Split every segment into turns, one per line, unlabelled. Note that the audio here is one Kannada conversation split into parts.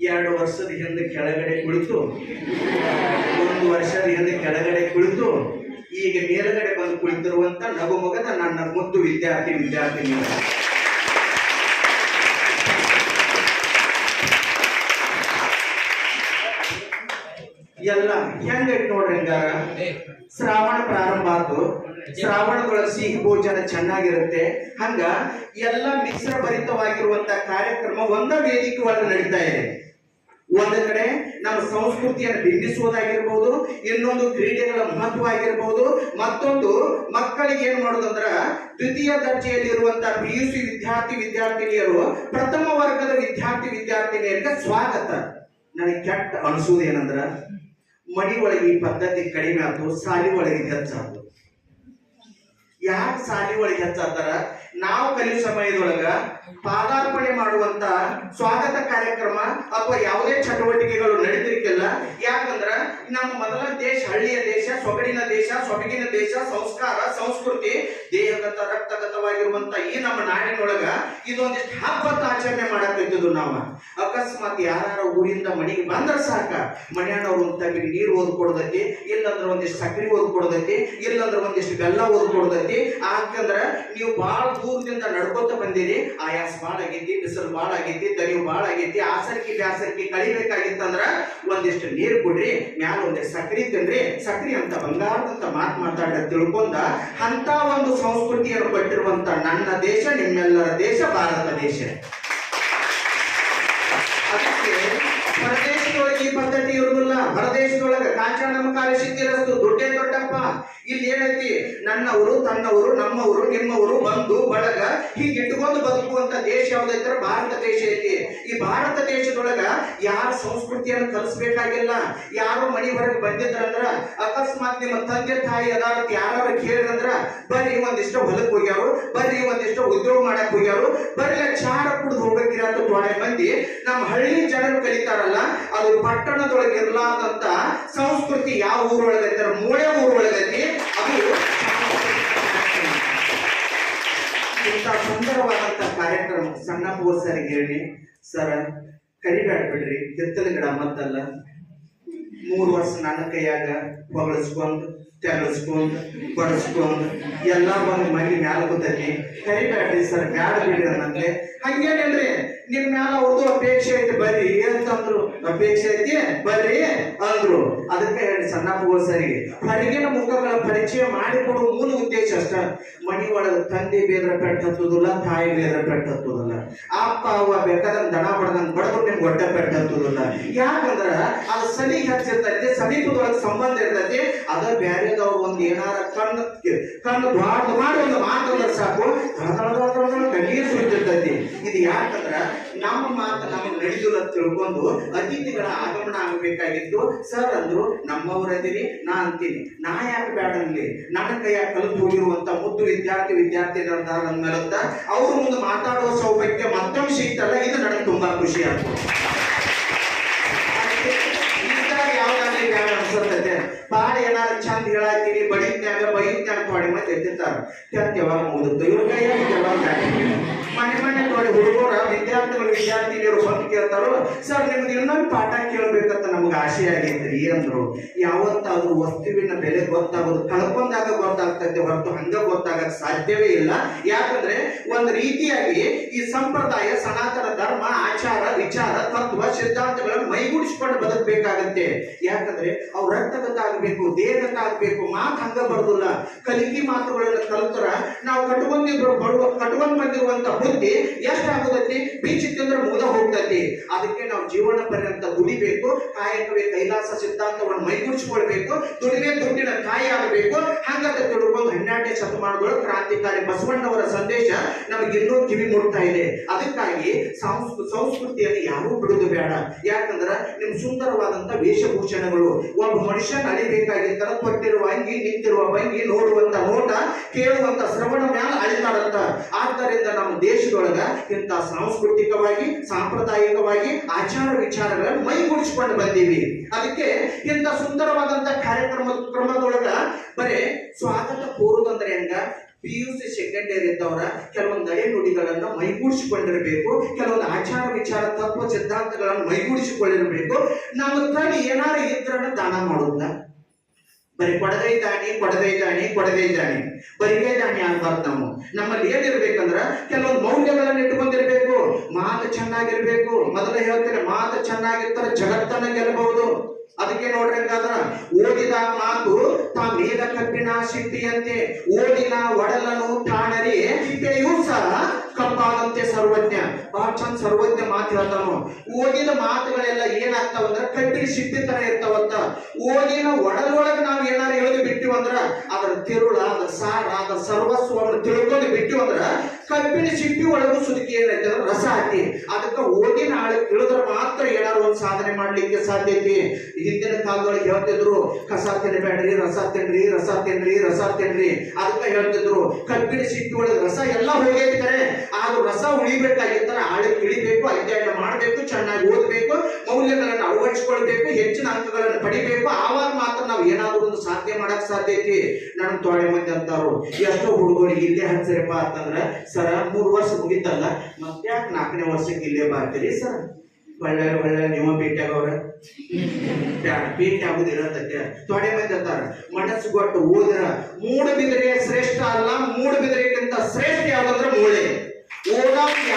ಎರಡು ವರ್ಷದ ಹಿಂದೆ ಕೆಳಗಡೆ ಕುಳಿತು, ಒಂದು ವರ್ಷದ ಹಿಂದೆ ಕೆಳಗಡೆ ಕುಳಿತು, ಈಗ ಮೇಲುಗಡೆ ಬಂದು ಕುಳಿತಿರುವಂತ ನಗುಮೊಗದ ನನ್ನ ಮುದ್ದು ವಿದ್ಯಾರ್ಥಿ ವಿದ್ಯಾರ್ಥಿನಿ ಎಲ್ಲ ಹೆಂಗೈತ್ ನೋಡ್ರಿ ಹಂಗಾರ? ಶ್ರಾವಣ ಪ್ರಾರಂಭ ಆತು. ಶ್ರಾವಣದೊಳಗೆ ಸಿಹಿ ಭೋಜನ ಚೆನ್ನಾಗಿರುತ್ತೆ. ಹಂಗ ಎಲ್ಲ ಮಿಶ್ರ ಭರಿತವಾಗಿರುವಂತ ಕಾರ್ಯಕ್ರಮ ಒಂದ ವೇದಿಕೆ ಒಳಗೆ ನಡೀತಾ ಇದೆ. ಒಂದ್ ಕಡೆ ನಮ್ಮ ಸಂಸ್ಕೃತಿಯನ್ನು ಬಿಂಬಿಸುವುದಾಗಿರ್ಬೋದು, ಇನ್ನೊಂದು ಕ್ರೀಡೆಗಳ ಮಹತ್ವ ಆಗಿರ್ಬೋದು ಮತ್ತೊಂದು ಮಕ್ಕಳಿಗೆ ಏನ್ ಮಾಡೋದಂದ್ರ ದ್ವಿತೀಯ ದರ್ಜೆಯಲ್ಲಿರುವಂತ ಪಿ ಯು ಸಿ ವಿದ್ಯಾರ್ಥಿ ವಿದ್ಯಾರ್ಥಿನಿಯರು, ಪ್ರಥಮ ವರ್ಗದ ವಿದ್ಯಾರ್ಥಿ ವಿದ್ಯಾರ್ಥಿನಿಯರಿಗೆ ಸ್ವಾಗತ. ನನಗೆ ಕೆಟ್ಟ ಅನಿಸುವುದೇನಂದ್ರ ಮಡಿ ಒಳಗೆ ಈ ಪದ್ಧತಿ ಕಡಿಮೆ ಆಯ್ತು ಸಾಲಿ ಒಳಗೆ ಹೆಚ್ಚಾಯ್ತು ಯಾಕೆ ಸಾಲಿ ಒಳಗೆ ಹೆಚ್ಚಾತಾರ? ನಾವು ಕಲಿ ಸಮಯದೊಳಗ ಪಾದಾರ್ಪಣೆ ಮಾಡುವಂತ ಸ್ವಾಗತ ಕಾರ್ಯಕ್ರಮ ಅಥವಾ ಯಾವುದೇ ಚಟುವಟಿಕೆಗಳು ನಡೀತಿರ್ಕಿಲ್ಲ. ಯಾಕಂದ್ರ ನಮ್ಮ ಮೊದಲ ದೇಶ, ಹಳ್ಳಿಯ ದೇಶ, ಸೊಗಡಿನ ದೇಶ ಸೊಬಗಿನ ದೇಶ, ಸಂಸ್ಕಾರ, ಸಂಸ್ಕೃತಿ, ದೇಹಗತ, ರಕ್ತಗತವಾಗಿರುವಂತ ಈ ನಮ್ಮ ನಾಡಿನೊಳಗ ಇದೊಂದಿಷ್ಟು ಹಬ್ಬದ ಆಚರಣೆ ಮಾಡಕ್ಕಿದ್ದು ನಾವು. ಅಕಸ್ಮಾತ್ ಯಾರ ಊರಿಂದ ಮನೆಗೆ ಬಂದ್ರ ಸಾಕ. ಮನ್ಯಾನವ್ರು ಒಂದ್ ನೀರು ಓದ್ ಇಲ್ಲಂದ್ರ ಒಂದಿಷ್ಟು ಸಕ್ರಿ ಓದ್ ಕೊಡದೈತಿ ಇಲ್ಲಂದ್ರ ಒಂದಿಷ್ಟು ಬೆಲ್ಲ ಓದ್ ಯಾಕಂದ್ರ ನೀವು ಬಾಳ ದೂರದಿಂದ ನಡ್ಕೊತ ಬಂದಿರಿ. ಆಯಾಸ ಬಾಳ ಆಗೈತಿ ಬಿಸಿಲು ಬಾಳ ಆಗೈತಿ ದರಿವು ಬಾಳ ಆಗೈತಿ ಆಸರ್ಕಿ ಬ್ಯಾಸರ್ಕಿ ಕಳಿಬೇಕಾಗಿತ್ತಂದ್ರ ಒಂದಿಷ್ಟು ನೀರು ಕೊಡ್ರಿ, ಮ್ಯಾಲ ಒಂದಿಷ್ಟು ಸಕ್ರಿ ತಿನ್ರಿ. ಸಕ್ರಿ ಅಂತ ಬಂಗಾರದಂತ ಮಾತು ಮಾತಾಡ ತಿಳ್ಕೊಂಡ ಅಂತ ಒಂದು ಸಂಸ್ಕೃತಿಯನ್ನು ಕೊಟ್ಟಿರುವಂತ ನನ್ನ ದೇಶ, ನಿಮ್ಮೆಲ್ಲರ ದೇಶ, ಭಾರತ ದೇಶ. ಅದಕ್ಕೆ ಹೊರದೇಶದೊಳಗೆ ಈ ಪದ್ಧತಿ ಇರುವುದಿಲ್ಲ. ಹೊರದೇಶದೊಳಗೆ ಕಾಂಚಾಣಮಕಾರ ಶಕ್ತಿ ರಸ್ತು ದುಡ್ಡೇ ದೊಡ್ಡಪ್ಪ ಇಲ್ಲಿ ಏನೈತಿ ನನ್ನವರು, ತನ್ನವರು, ನಮ್ಮವರು, ನಿಮ್ಮವರು ಬಂಧು ಬಳಗ, ಹೀಗೆ ಇಟ್ಕೊಂಡು ಬದುಕುವಂತ ದೇಶ ಯಾವ್ದೈತ್ರ ಭಾರತ ದೇಶ ಐತಿ. ಈ ಭಾರತ ದೇಶದೊಳಗ ಯಾರ ಸಂಸ್ಕೃತಿಯನ್ನು ಕಲಿಸ್ಬೇಕಾಗಿಲ್ಲ? ಯಾರು ಮನಿ ಹೊರಗೆ ಬಂದಿದ್ರಂದ್ರ, ಅಕಸ್ಮಾತ್ ನಿಮ್ಮ ತಂದೆ ತಾಯಿ ಅದಾರ ಯಾರು ಕೇಳಿದ್ರಂದ್ರ, ಬರ್ರಿ, ಒಂದಿಷ್ಟು ಹೊಲಕ್ ಹೋಗ್ಯಾರು, ಬರ್ರಿ, ಒಂದಿಷ್ಟು ಉದ್ಯೋಗ ಮಾಡಕ್ ಹೋಗ್ಯಾರು, ಬರ್ರಿ ಚಾರ ಕುಡಿದು ಹೋಗಕ್ಕಿರ ಅಂತ ಮಂದಿ ನಮ್ಮ ಹಳ್ಳಿ ಜನರು ಕಲಿತಾರಲ್ಲ, ಅದು ಪಟ್ಟಣದೊಳಗೆ ಇರ್ಲಾದಂತ ಸಂಸ್ಕೃತಿ ಯಾವ ಊರೊಳಗೈತಾರ ಮೂಳೆ ಊರೊಳಗೈತಿ ಅದು ಇಂಥ ಸುಂದರವಾದಂಥ ಕಾರ್ಯಕ್ರಮ ಸಣ್ಣ ಸರಿಗೆ ಹೇಳಿ. ಸರ ಕರಿಬೇಡ ಬಿಡ್ರಿ. ಹಿತ್ತಲ ಗಿಡ ಮತ್ತಲ್ಲ. ಮೂರು ವರ್ಷ ನನ್ನ ಕೈಯಾಗ ಹೊಗಳಿಸ್ಕೊಂಡು ತೆಗಳಿಸ್ಕೊಂಡು ಬಡಿಸ್ಕೊಂಡು ಎಲ್ಲ ಬಂದು ಮನೆ ಮ್ಯಾಲ ಕೂತೈತಿ. ಕರಿಬೇಡ್ರಿ ಸರ್ ಬ್ಯಾಡ ಬಿಡ್ರಿ ಅನ್ನಂತೆ ಹಂಗೇನಿಲ್ರಿ ನಿಮ್ ಮ್ಯಾಲ ಅವ್ರದ್ದು ಅಪೇಕ್ಷೆ ಐತಿ, ಬರ್ರಿ. ಅಂತಂದ್ರು ಅಪೇಕ್ಷೆ ಐತಿ? ಬರ್ರಿ, ಅಂದ್ರು. ಅದಕ್ಕೆ ಹೇಳಿ ಸಣ್ಣ ಸರಿ ಹೊರಗಿನ ಮುಖಗಳ ಪರಿಚಯ ಮಾಡಿಕೊಡುವ ಮೂಲ ಉದ್ದೇಶ ಅಷ್ಟ. ಮನಿ ಒಳಗೆ ತಂದೆ ಬೇದ್ರ ಪೆಟ್ಟು ಹತ್ತುದಿಲ್ಲ, ತಾಯಿ ಬೇದ್ರ ಪೆಟ್ಟು ಹತ್ತುದಿಲ್ಲ. ಅಪ್ಪ, ಅವ್ವ ಬೇಕಾದಂಗ ದಣ ಬಡ್ದಂಗ ಬಡದ್ರು ನಿಮ್ಗೆ ಹೊಟ್ಟೆ ಪೆಟ್ಟು ಹತ್ತುದಿಲ್ಲ. ಯಾಕಂದ್ರ, ಅದು ಸನಿಗೆ ಹಚ್ಚಿರ್ತೈತಿ ಸಮೀಪದೊಳಗೆ ಸಂಬಂಧ ಇರ್ತೈತಿ, ಅದ ಬ್ಯಾರೆದವ್ರು ಒಂದು ಏನಾರ ಕಣ್ಣು ಕಣ್ಣು ದ್ವಾಡ್ ಮಾಡಿ ಒಂದು ಮಾತಂದ್ರೆ ಸಾಕು. ಕಣ್ಣೀರ್ ಸುರಿತಿರ್ತೈತಿ. ಇದು ಯಾಕಂದ್ರ ನಮ್ಮ ಮಾತು ನಮಗೆ ನಡೆಯುವ ಅಂತ ತಿಳ್ಕೊಂಡು ಅತಿಥಿಗಳ ಆಗಮನ ಆಗಬೇಕಾಗಿತ್ತು. ಸರ್ ಅಂದ್ರು, ನಮ್ಮವರದಿರಿ, ನಾ ಅಂತೀನಿ. ನಾ ಯಾಕೆ ಬೇಡ ಅನ್ಲಿ ನನ್ನ ಕೈಯಾಗ ಕಲಿತು ಹೋಗಿರುವಂತ ಮುದ್ದು ವಿದ್ಯಾರ್ಥಿ ವಿದ್ಯಾರ್ಥಿ ಅಂದ್ಮೇಲಂತ ಅವ್ರ ಮುಂದೆ ಮಾತಾಡುವ ಸೌಭಾಗ್ಯ ಮತ್ತೊಮ್ಮೆ ಸಿಗ್ತಲ್ಲ. ಇದು ನನಗೆ ತುಂಬಾ ಖುಷಿ ಆಯ್ತು ಇದ್ದಾಗ ಯಾವ್ದಾಗ್ಲಿ ಬೇಡ ಬಾಳ ಏನಾರ ಚಂದ ಹೇಳಾತೀರಿ ಬಡಿತ್ಯಾಗ ಬೈತ್ಯಾಗ ತೊಡೆ ಮತ್ತೆ ಎತ್ತಿರ್ತಾರ. ಯಾವಾಗ ಮುಗಿದು ಇವ್ರ ಕೈ ಯಾವಾಗ ಮನೆ ಮನೆ ನೋಡಿ ಹುಡುಗರ, ವಿದ್ಯಾರ್ಥಿಗಳು, ವಿದ್ಯಾರ್ಥಿನಿಯರು ಬಂದು ಕೇಳ್ತಾರೋ, ಸರ್ ನಿಮ್ದು ಇನ್ನೊಂದು ಪಾಠ ಕೇಳಬೇಕಂತ ನಮ್ಗೆ ಆಸೆ ಆಗೈತ್ರಿ ಅಂದ್ರು. ಯಾವತ್ತಾದ್ರು ವಸ್ತುವಿನ ಬೆಲೆ ಗೊತ್ತಾಗೋದು, ಕಳ್ಕೊಂಡಾಗ ಗೊತ್ತಾಗ್ತೈತೆ, ಹೊರತು ಹಂಗ ಗೊತ್ತಾಗಕ್ ಸಾಧ್ಯವೇ ಇಲ್ಲ. ಯಾಕಂದ್ರೆ ಒಂದು ರೀತಿಯಾಗಿ ಈ ಸಂಪ್ರದಾಯ, ಸನಾತನ ಧರ್ಮ, ಆಚಾರ, ವಿಚಾರ, ತತ್ವ, ಸಿದ್ಧಾಂತಗಳನ್ನು ಮೈಗೂಡಿಸ್ಕೊಂಡು ಬದುಕಬೇಕಾಗತ್ತೆ. ಯಾಕಂದ್ರೆ ಅವ್ರ ರಕ್ತಗತ ಆಗ್ಬೇಕು, ದೇಹಗತ ಆಗ್ಬೇಕು, ಮಾತು ಹಂಗ ಬರೋದಿಲ್ಲ. ಕಲಿಕೆ ಮಾತುಗಳನ್ನ ಕಲ್ತರ ನಾವು ಕಟ್ಕೊಂಡಿದ್ರು ಬರುವ ಕಟ್ಕೊಂಡ್ ಬಂದಿರುವಂತ ಬುದ್ಧಿ ಎಷ್ಟಾಗುತ್ತೈತಿ ಬೀಚಿ ತಿಂದ್ರೆ ಮೂಲ ಹೋಗ್ತೈತಿ. ಅದಕ್ಕೆ ನಾವು ಜೀವನ ಪರ್ಯಂತ ದುಡಿಬೇಕು, ಕಾಯಕವೇ ಕೈಲಾಸ ಸಿದ್ಧಾಂತವನ್ನು ಮೈಗೂಡಿಸ್ಕೊಳ್ಬೇಕು, ದುಡಿಮೆ ದುಡ್ಡಿನ ಕಾಯಿ ಆಗಬೇಕು. ಹಂಗಂತ ತಿಳ್ಕೊಂಡು ಹನ್ನೆರಡನೇ ಶತಮಾನದೊಳಗೆ ಕ್ರಾಂತಿಕಾರಿ ಬಸವಣ್ಣವರ ಸಂದೇಶ ನಮಗೆ ಇನ್ನೂ ಕಿವಿ ಮುಡ್ತಾ ಇದೆ. ಅದಕ್ಕಾಗಿ ಸಂಸ್ಕೃ ಸಂಸ್ಕೃತಿಯನ್ನು ಯಾರೂ ಬಿಡುದು ಬೇಡ. ಯಾಕಂದ್ರ ನಿಮ್ ಸುಂದರವಾದಂತ ವೇಷಭೂಷಣಗಳು, ಒಬ್ಬ ಮನುಷ್ಯ ಅಳಿಬೇಕಾಗಿರ್ತಾರ ತೊಟ್ಟಿರುವ ಅಂಗಿ, ನಿಂತಿರುವ ಭಂಗಿ ನೋಡುವಂತ ನೋಟ, ಕೇಳುವಂತ ಅಳಿತಾರಂತ ಆದ್ದರಿಂದ ನಮ್ಮ ದೇಶದೊಳಗ ಇಂಥ ಸಾಂಸ್ಕೃತಿಕವಾಗಿ, ಸಾಂಪ್ರದಾಯಿಕವಾಗಿ ಆಚಾರ ವಿಚಾರಗಳನ್ನು ಮೈಗೂಡಿಸಿಕೊಂಡು ಬಂದೀವಿ. ಅದಕ್ಕೆ ಇಂಥ ಸುಂದರವಾದಂತ ಕಾರ್ಯಕ್ರಮ, ಕ್ರಮದೊಳಗ ಬರೇ ಸ್ವಾಗತ ಕೋರುದಂದ್ರೆ ಹೆಂಗ? P U C second year ಇದ್ದವರ ಕೆಲವೊಂದು ನಡೆ ನುಡಿಗಳನ್ನ ಮೈಗೂಡಿಸಿಕೊಂಡಿರಬೇಕು, ಕೆಲವೊಂದು ಆಚಾರ ವಿಚಾರ, ತತ್ವ ಸಿದ್ಧಾಂತಗಳನ್ನು ಮೈಗೂಡಿಸಿಕೊಳ್ಳಿರಬೇಕು ನಮ್ಮ ತಡಿ ಏನಾರ ಇದ್ರನ್ನ ದಾನ ಮಾಡುತ್ತ ಬರೀ ಕೊಡದೇ ದಾಣಿ ಕೊಡದೇ ದಾಣಿ ಕೊಡದೇ ದಾಣಿ ಬರಿಗೈ ದಾಣಿ ಆಗ್ಬಾರ್ದು ನಾವು ನಮ್ಮಲ್ಲಿ ಏನಿರ್ಬೇಕಂದ್ರ ಕೆಲವೊಂದು ಮೌಲ್ಯಗಳನ್ನ ಇಟ್ಕೊಂಡಿರ್ಬೇಕು ಮಾತು ಚೆನ್ನಾಗಿರ್ಬೇಕು. ಮೊದಲು ಹೇಳ್ತೇನೆ, ಮಾತು ಚೆನ್ನಾಗಿರ್ತಾರೆ, ಜಗತ್ತನ್ನ ಗೆಲ್ಲಬಹುದು. ಅದಕ್ಕೆ ನೋಡ್ರಿ ಹಂಗಾದ್ರ, ಓದಿದ ಮಾತು ತಾ ಮೇಲ ಕಬ್ಬಿಣ ಸಿಟ್ಟಿಯಂತೆ. ಓದಿನ ಒಡಲನು ಠಾಣರಿ ಸಿಪ್ಪೆಯೂ ಸಹ ಕಪ್ಪಾದಂತೆ ಸರ್ವಜ್ಞ ಚಂದ ಸರ್ವಜ್ಞ ಮಾತು ಹೇಳ್ತಾನು ಓದಿನ ಮಾತುಗಳೆಲ್ಲ ಏನಾಗ್ತಾವಂದ್ರ ಕಟ್ಟಿಗೆ ಸಿಟ್ಟಿ ತರ ಇರ್ತಾವಂತ ಓದಿನ ಒಡಲೊಳಗೆ ನಾವು ಏನಾರ ಹೇಳಿದ್ ಬಿಟ್ಟಿವಂದ್ರ ಅದರ ತಿರುಳ ಅದ ಸಾರ, ಅದರ ಸರ್ವಸ್ವವನ್ನು ತಿಳ್ಕೊಂಡು ಬಿಟ್ಟಿವಂದ್ರ ಕಬ್ಬಿನ ಸಿಪ್ಪಿ ಒಳಗೂ ಸುದುಕಿ ಏನೈತೆ ಅಂದ್ರೆ ರಸ ಐತಿ ಅದಕ್ಕೆ ಓದಿನ ಆಳ ಇಳಿದ್ರೆ ಮಾತ್ರ ಏನಾರು ಒಂದು ಸಾಧನೆ ಮಾಡ್ಲಿಕ್ಕೆ ಸಾಧ್ಯತೆ ಹಿಂದಿನ ಕಾಲದೊಳಗೆ ಹೇಳ್ತಿದ್ರು, ಕಸ ತಿನ್ಬೇಡ್ರಿ, ರಸ ತಿನ್ರಿ ರಸ ತಿನ್ರಿ ರಸ ತಿನ್ರಿ. ಅದಕ್ಕೆ ಹೇಳ್ತಿದ್ರು, ಕಬ್ಬಿನ ಸಿಪ್ಪಿ ಒಳಗೆ ರಸ ಎಲ್ಲ ಹೋಗೈತಿ ಕರೆ ಆದ್ರೂ ರಸ ಉಳಿಬೇಕಾಗಿತ್ತರ ಆಳಕ್ಕೆ ತಿಳಿಬೇಕು, ಅಧ್ಯಯನ ಮಾಡಬೇಕು, ಚೆನ್ನಾಗಿ ಓದಬೇಕು, ಮೌಲ್ಯಗಳನ್ನು ಅಳವಡಿಸಿಕೊಳ್ಬೇಕು, ಹೆಚ್ಚಿನ ಅಂಕಗಳನ್ನು ಪಡಿಬೇಕು, ಆವಾಗ ಮಾತ್ರ ನಾವು ಏನಾದ್ರೂ ಒಂದು ಸಾಧ್ಯ ಮಾಡಕ್ ಸಾಧ್ಯ ಐತಿ? ನನ್ ತೊಳೆ ಮಂದಿ ಅಂತಾರು ಎಷ್ಟೋ ಹುಡುಗರಿಗೆ ಇಲ್ಲೇ ಹಚ್ಚಿರಪ್ಪ ಅಂತಂದ್ರ, ಸರ, ಮೂರು ವರ್ಷ ಮುಗಿತಲ್ಲ ಯಾಕೆ ನಾಲ್ಕನೇ ವರ್ಷಕ್ಕೆ ಇಲ್ಲೇ ಬರ್ತೀರಿ, ಸರ್? ಒಳ್ಳೆ ಒಳ್ಳೆ ನಿಮ್ಮ ಭೇಟಿ ಆಗೋರ ಬ್ಯಾಡ ಭೇಟಿ ಆಗುದಿರತ್ತಕ್ಕೆ ತೊಡೆ ಮಂದಿ ಅಂತಾರ, ಮನಸ್ಸು ಕೊಟ್ಟು ಓದ್ರ, ಮೂಡ ಬಿದಿರೆ ಶ್ರೇಷ್ಠ ಅಲ್ಲ, ಮೂಡ ಬಿದಿರೆಗಿಂತ ಶ್ರೇಷ್ಠ ಯಾವ್ದಂದ್ರೆ ಮೂಳೆ. ತಿಳ್ಕೊಂಡು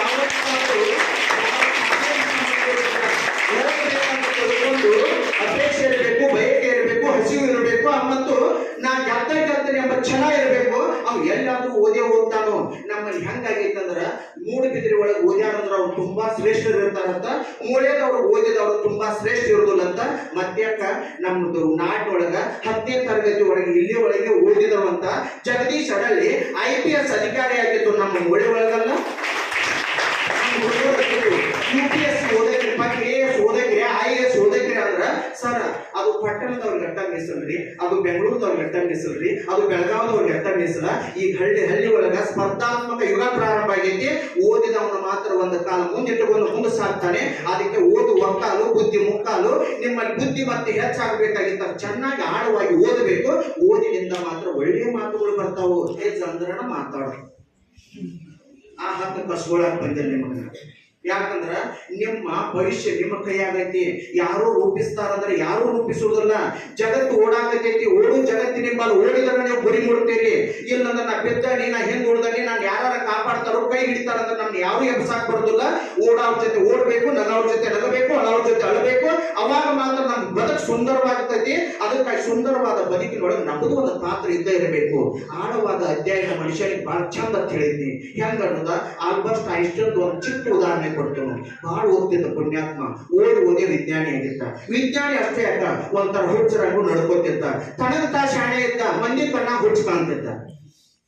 ಅಪೇಕ್ಷೆ ಇರಬೇಕು ಬಯಕೆ ಇರಬೇಕು ಹಸಿವು ಇರಬೇಕು ಮತ್ತು ನಾ ಗೆದ್ದ ಗೆಲ್ತೇನೆ ಎಂಬ ಛಲ ಇರಬೇಕು. ಅವು ಎಲ್ಲಾದ್ರೂ ಓದೇ ಓದ್ತಾನೋ ನಮ್ಮಲ್ಲಿ ಹೆಂಗಾಗೈತಂದ್ರ ಮೂಡು ಬಿದಿರಿ ಒಳಗೆ ಓದ್ಯಾರಂದ್ರ ಅವ್ರು ತುಂಬಾ ಶ್ರೇಷ್ಠರು ಇರ್ತಾರಂತ ಮೂಳೆದವ್ರು ಓದಿದವ್ರು ತುಂಬಾ ಶ್ರೇಷ್ಠ ಇರೋದಿಲ್ಲ ಅಂತ ಮಧ್ಯಕ್ಕ ನಮ್ದು ನಾಟೊಳಗ ಹತ್ತನೇ ತರಗತಿ ಒಳಗೆ ಇಲ್ಲಿ ಒಳಗೆ ಓದಿದವಂತ Jagadish Adalli I P S ಅಧಿಕಾರಿ ಆಗಿತ್ತು ನಮ್ಮ ಮೂಳೆ ಒಳಗಲ್ಲ ಯು ಪಿ ಎಸ್ ಓದಕ್ರಿ ಮತ್ತೆ ಎ ಎಸ್ ಓದಕ್ರಿ ಐ ಎಸ್ ಓದಕ್ರಿ ಅಂದ್ರ ಸರ್ ಅದು ಪಟ್ಟಣದವ್ರಿಗೆ ಅರ್ಥ ಮೀಸಲ್ರಿ ಅದು ಬೆಂಗಳೂರದವ್ರಿಗೆ ಅರ್ಥ ಮೀಸಲ್ರಿ ಅದು ಬೆಳಗಾವಿದವ್ರ ಅರ್ಥ ಮೀಸಲ ಈ ಹಳ್ಳಿ ಹಳ್ಳಿ ಒಳಗ ಸ್ಪರ್ಧಾತ್ಮಕ ಯುಗ ಪ್ರಾರಂಭ ಆಗೈತಿ. ಓದಿದವನು ಮಾತ್ರ ಒಂದು ಕಾಲ ಮುಂದಿಟ್ಟುಕೊಂಡು ಮುಂದೆ ಸಾಕ್ತಾನೆ ಅದಕ್ಕೆ ಓದು ಒಕ್ಕಾಲು, ಬುದ್ಧಿ ಮುಕ್ಕಾಲು, ನಿಮ್ಮಲ್ಲಿ ಬುದ್ಧಿ ಮತ್ತೆ ಹೆಚ್ಚಾಗಬೇಕಾಗಿತ್ತ ಚೆನ್ನಾಗಿ ಆಳವಾಗಿ ಓದಬೇಕು. ಓದಿನಿಂದ ಮಾತ್ರ ಒಳ್ಳೆಯ ಮಾತುಗಳು ಬರ್ತಾವು. ಸಂದ್ರಣ ಅಂದ್ರನ ಮಾತಾಡೋದು ಆ ಹತ್ತು ಕಸ್ಕೊಳಕ್ ಬಂದಿಲ್ಲ ನಿಮಗ. ಯಾಕಂದ್ರ ನಿಮ್ಮ ಭವಿಷ್ಯ ನಿಮ್ಮ ಕೈಯಾಗೈತಿ. ಯಾರು ರೂಪಿಸ್ತಾರಂದ್ರೆ ಯಾರು ರೂಪಿಸುವುದಲ್ಲ. ಜಗತ್ತು ಓಡಾಗತೈತಿ, ಓಡು ಬಾಲ್ ಓಡಿದ್ರೆ ನೀವು ಗುರಿ ಮುಡ್ತೀರಿ ಇಲ್ಲಂದ್ರೆ ನಾ ಬೆತ್ತ ನಾ ಹಿಂದ್ ಉಳ್ದಾನಿ ನಾನು ಯಾರ ಕಾಪಾಡ್ತಾರೋ ಕೈ ಹಿಡಿತಾರಂದ್ರೆ ನಮ್ಗೆ ಯಾರು ಎಬ್ಸಾಕ್ ಬರೋದಿಲ್ಲ ಓಡಾವ್ರ ಜೊತೆ ಓಡ್ಬೇಕು ನನ್ನವ್ರ ಜೊತೆ ನಗಬೇಕು ಅಳವ್ರ ಜೊತೆ ಅಳಬೇಕು. ಅವಾಗ ಮಾತ್ರ ನಮ್ ಬದುಕು ಸುಂದರವಾಗ್ತೈತಿ ಅದಕ್ಕಾಗಿ ಸುಂದರವಾದ ಬದುಕಿನೊಳಗೆ ನಮ್ಮದು ಒಂದು ಪಾತ್ರ ಇದ್ದೇ ಇರಬೇಕು. ಆಳವಾದ ಅಧ್ಯಯನ ಮನುಷ್ಯನಿಗೆ ಬಹಳ ಚಂದ ಅಂತ ಹೇಳಿದ್ನಿ. ಹೆಂಗ ಅನ್ನೋದ ಆಲ್ಬರ್ಟ್ ಇಷ್ಟೊಂದು ಒಂದು ಚಿಕ್ಕ ಉದಾಹರಣೆ ಕೊಡ್ತೇನೆ. ಬಹಳ ಓದ್ತಿದ್ದ ಪುಣ್ಯಾತ್ಮ, ಓದಿ ಓದಿ ವಿಜ್ಞಾನಿ ಆಗಿದ್ದ. ವಿಜ್ಞಾನಿ ಅಷ್ಟೇ ಅಲ್ಲ, ಒಂಥರ ಹುಚ್ಚರಂಗು ನಡ್ಕೋತಿದ್ದ. ತನಗ ತಾ ಶಾಣೆ ಇದ್ದ, ಮಂದಿ ಕಣ್ಣ ಹುಚ್ಚ ಕಾಣ್ತಿದ್ದ.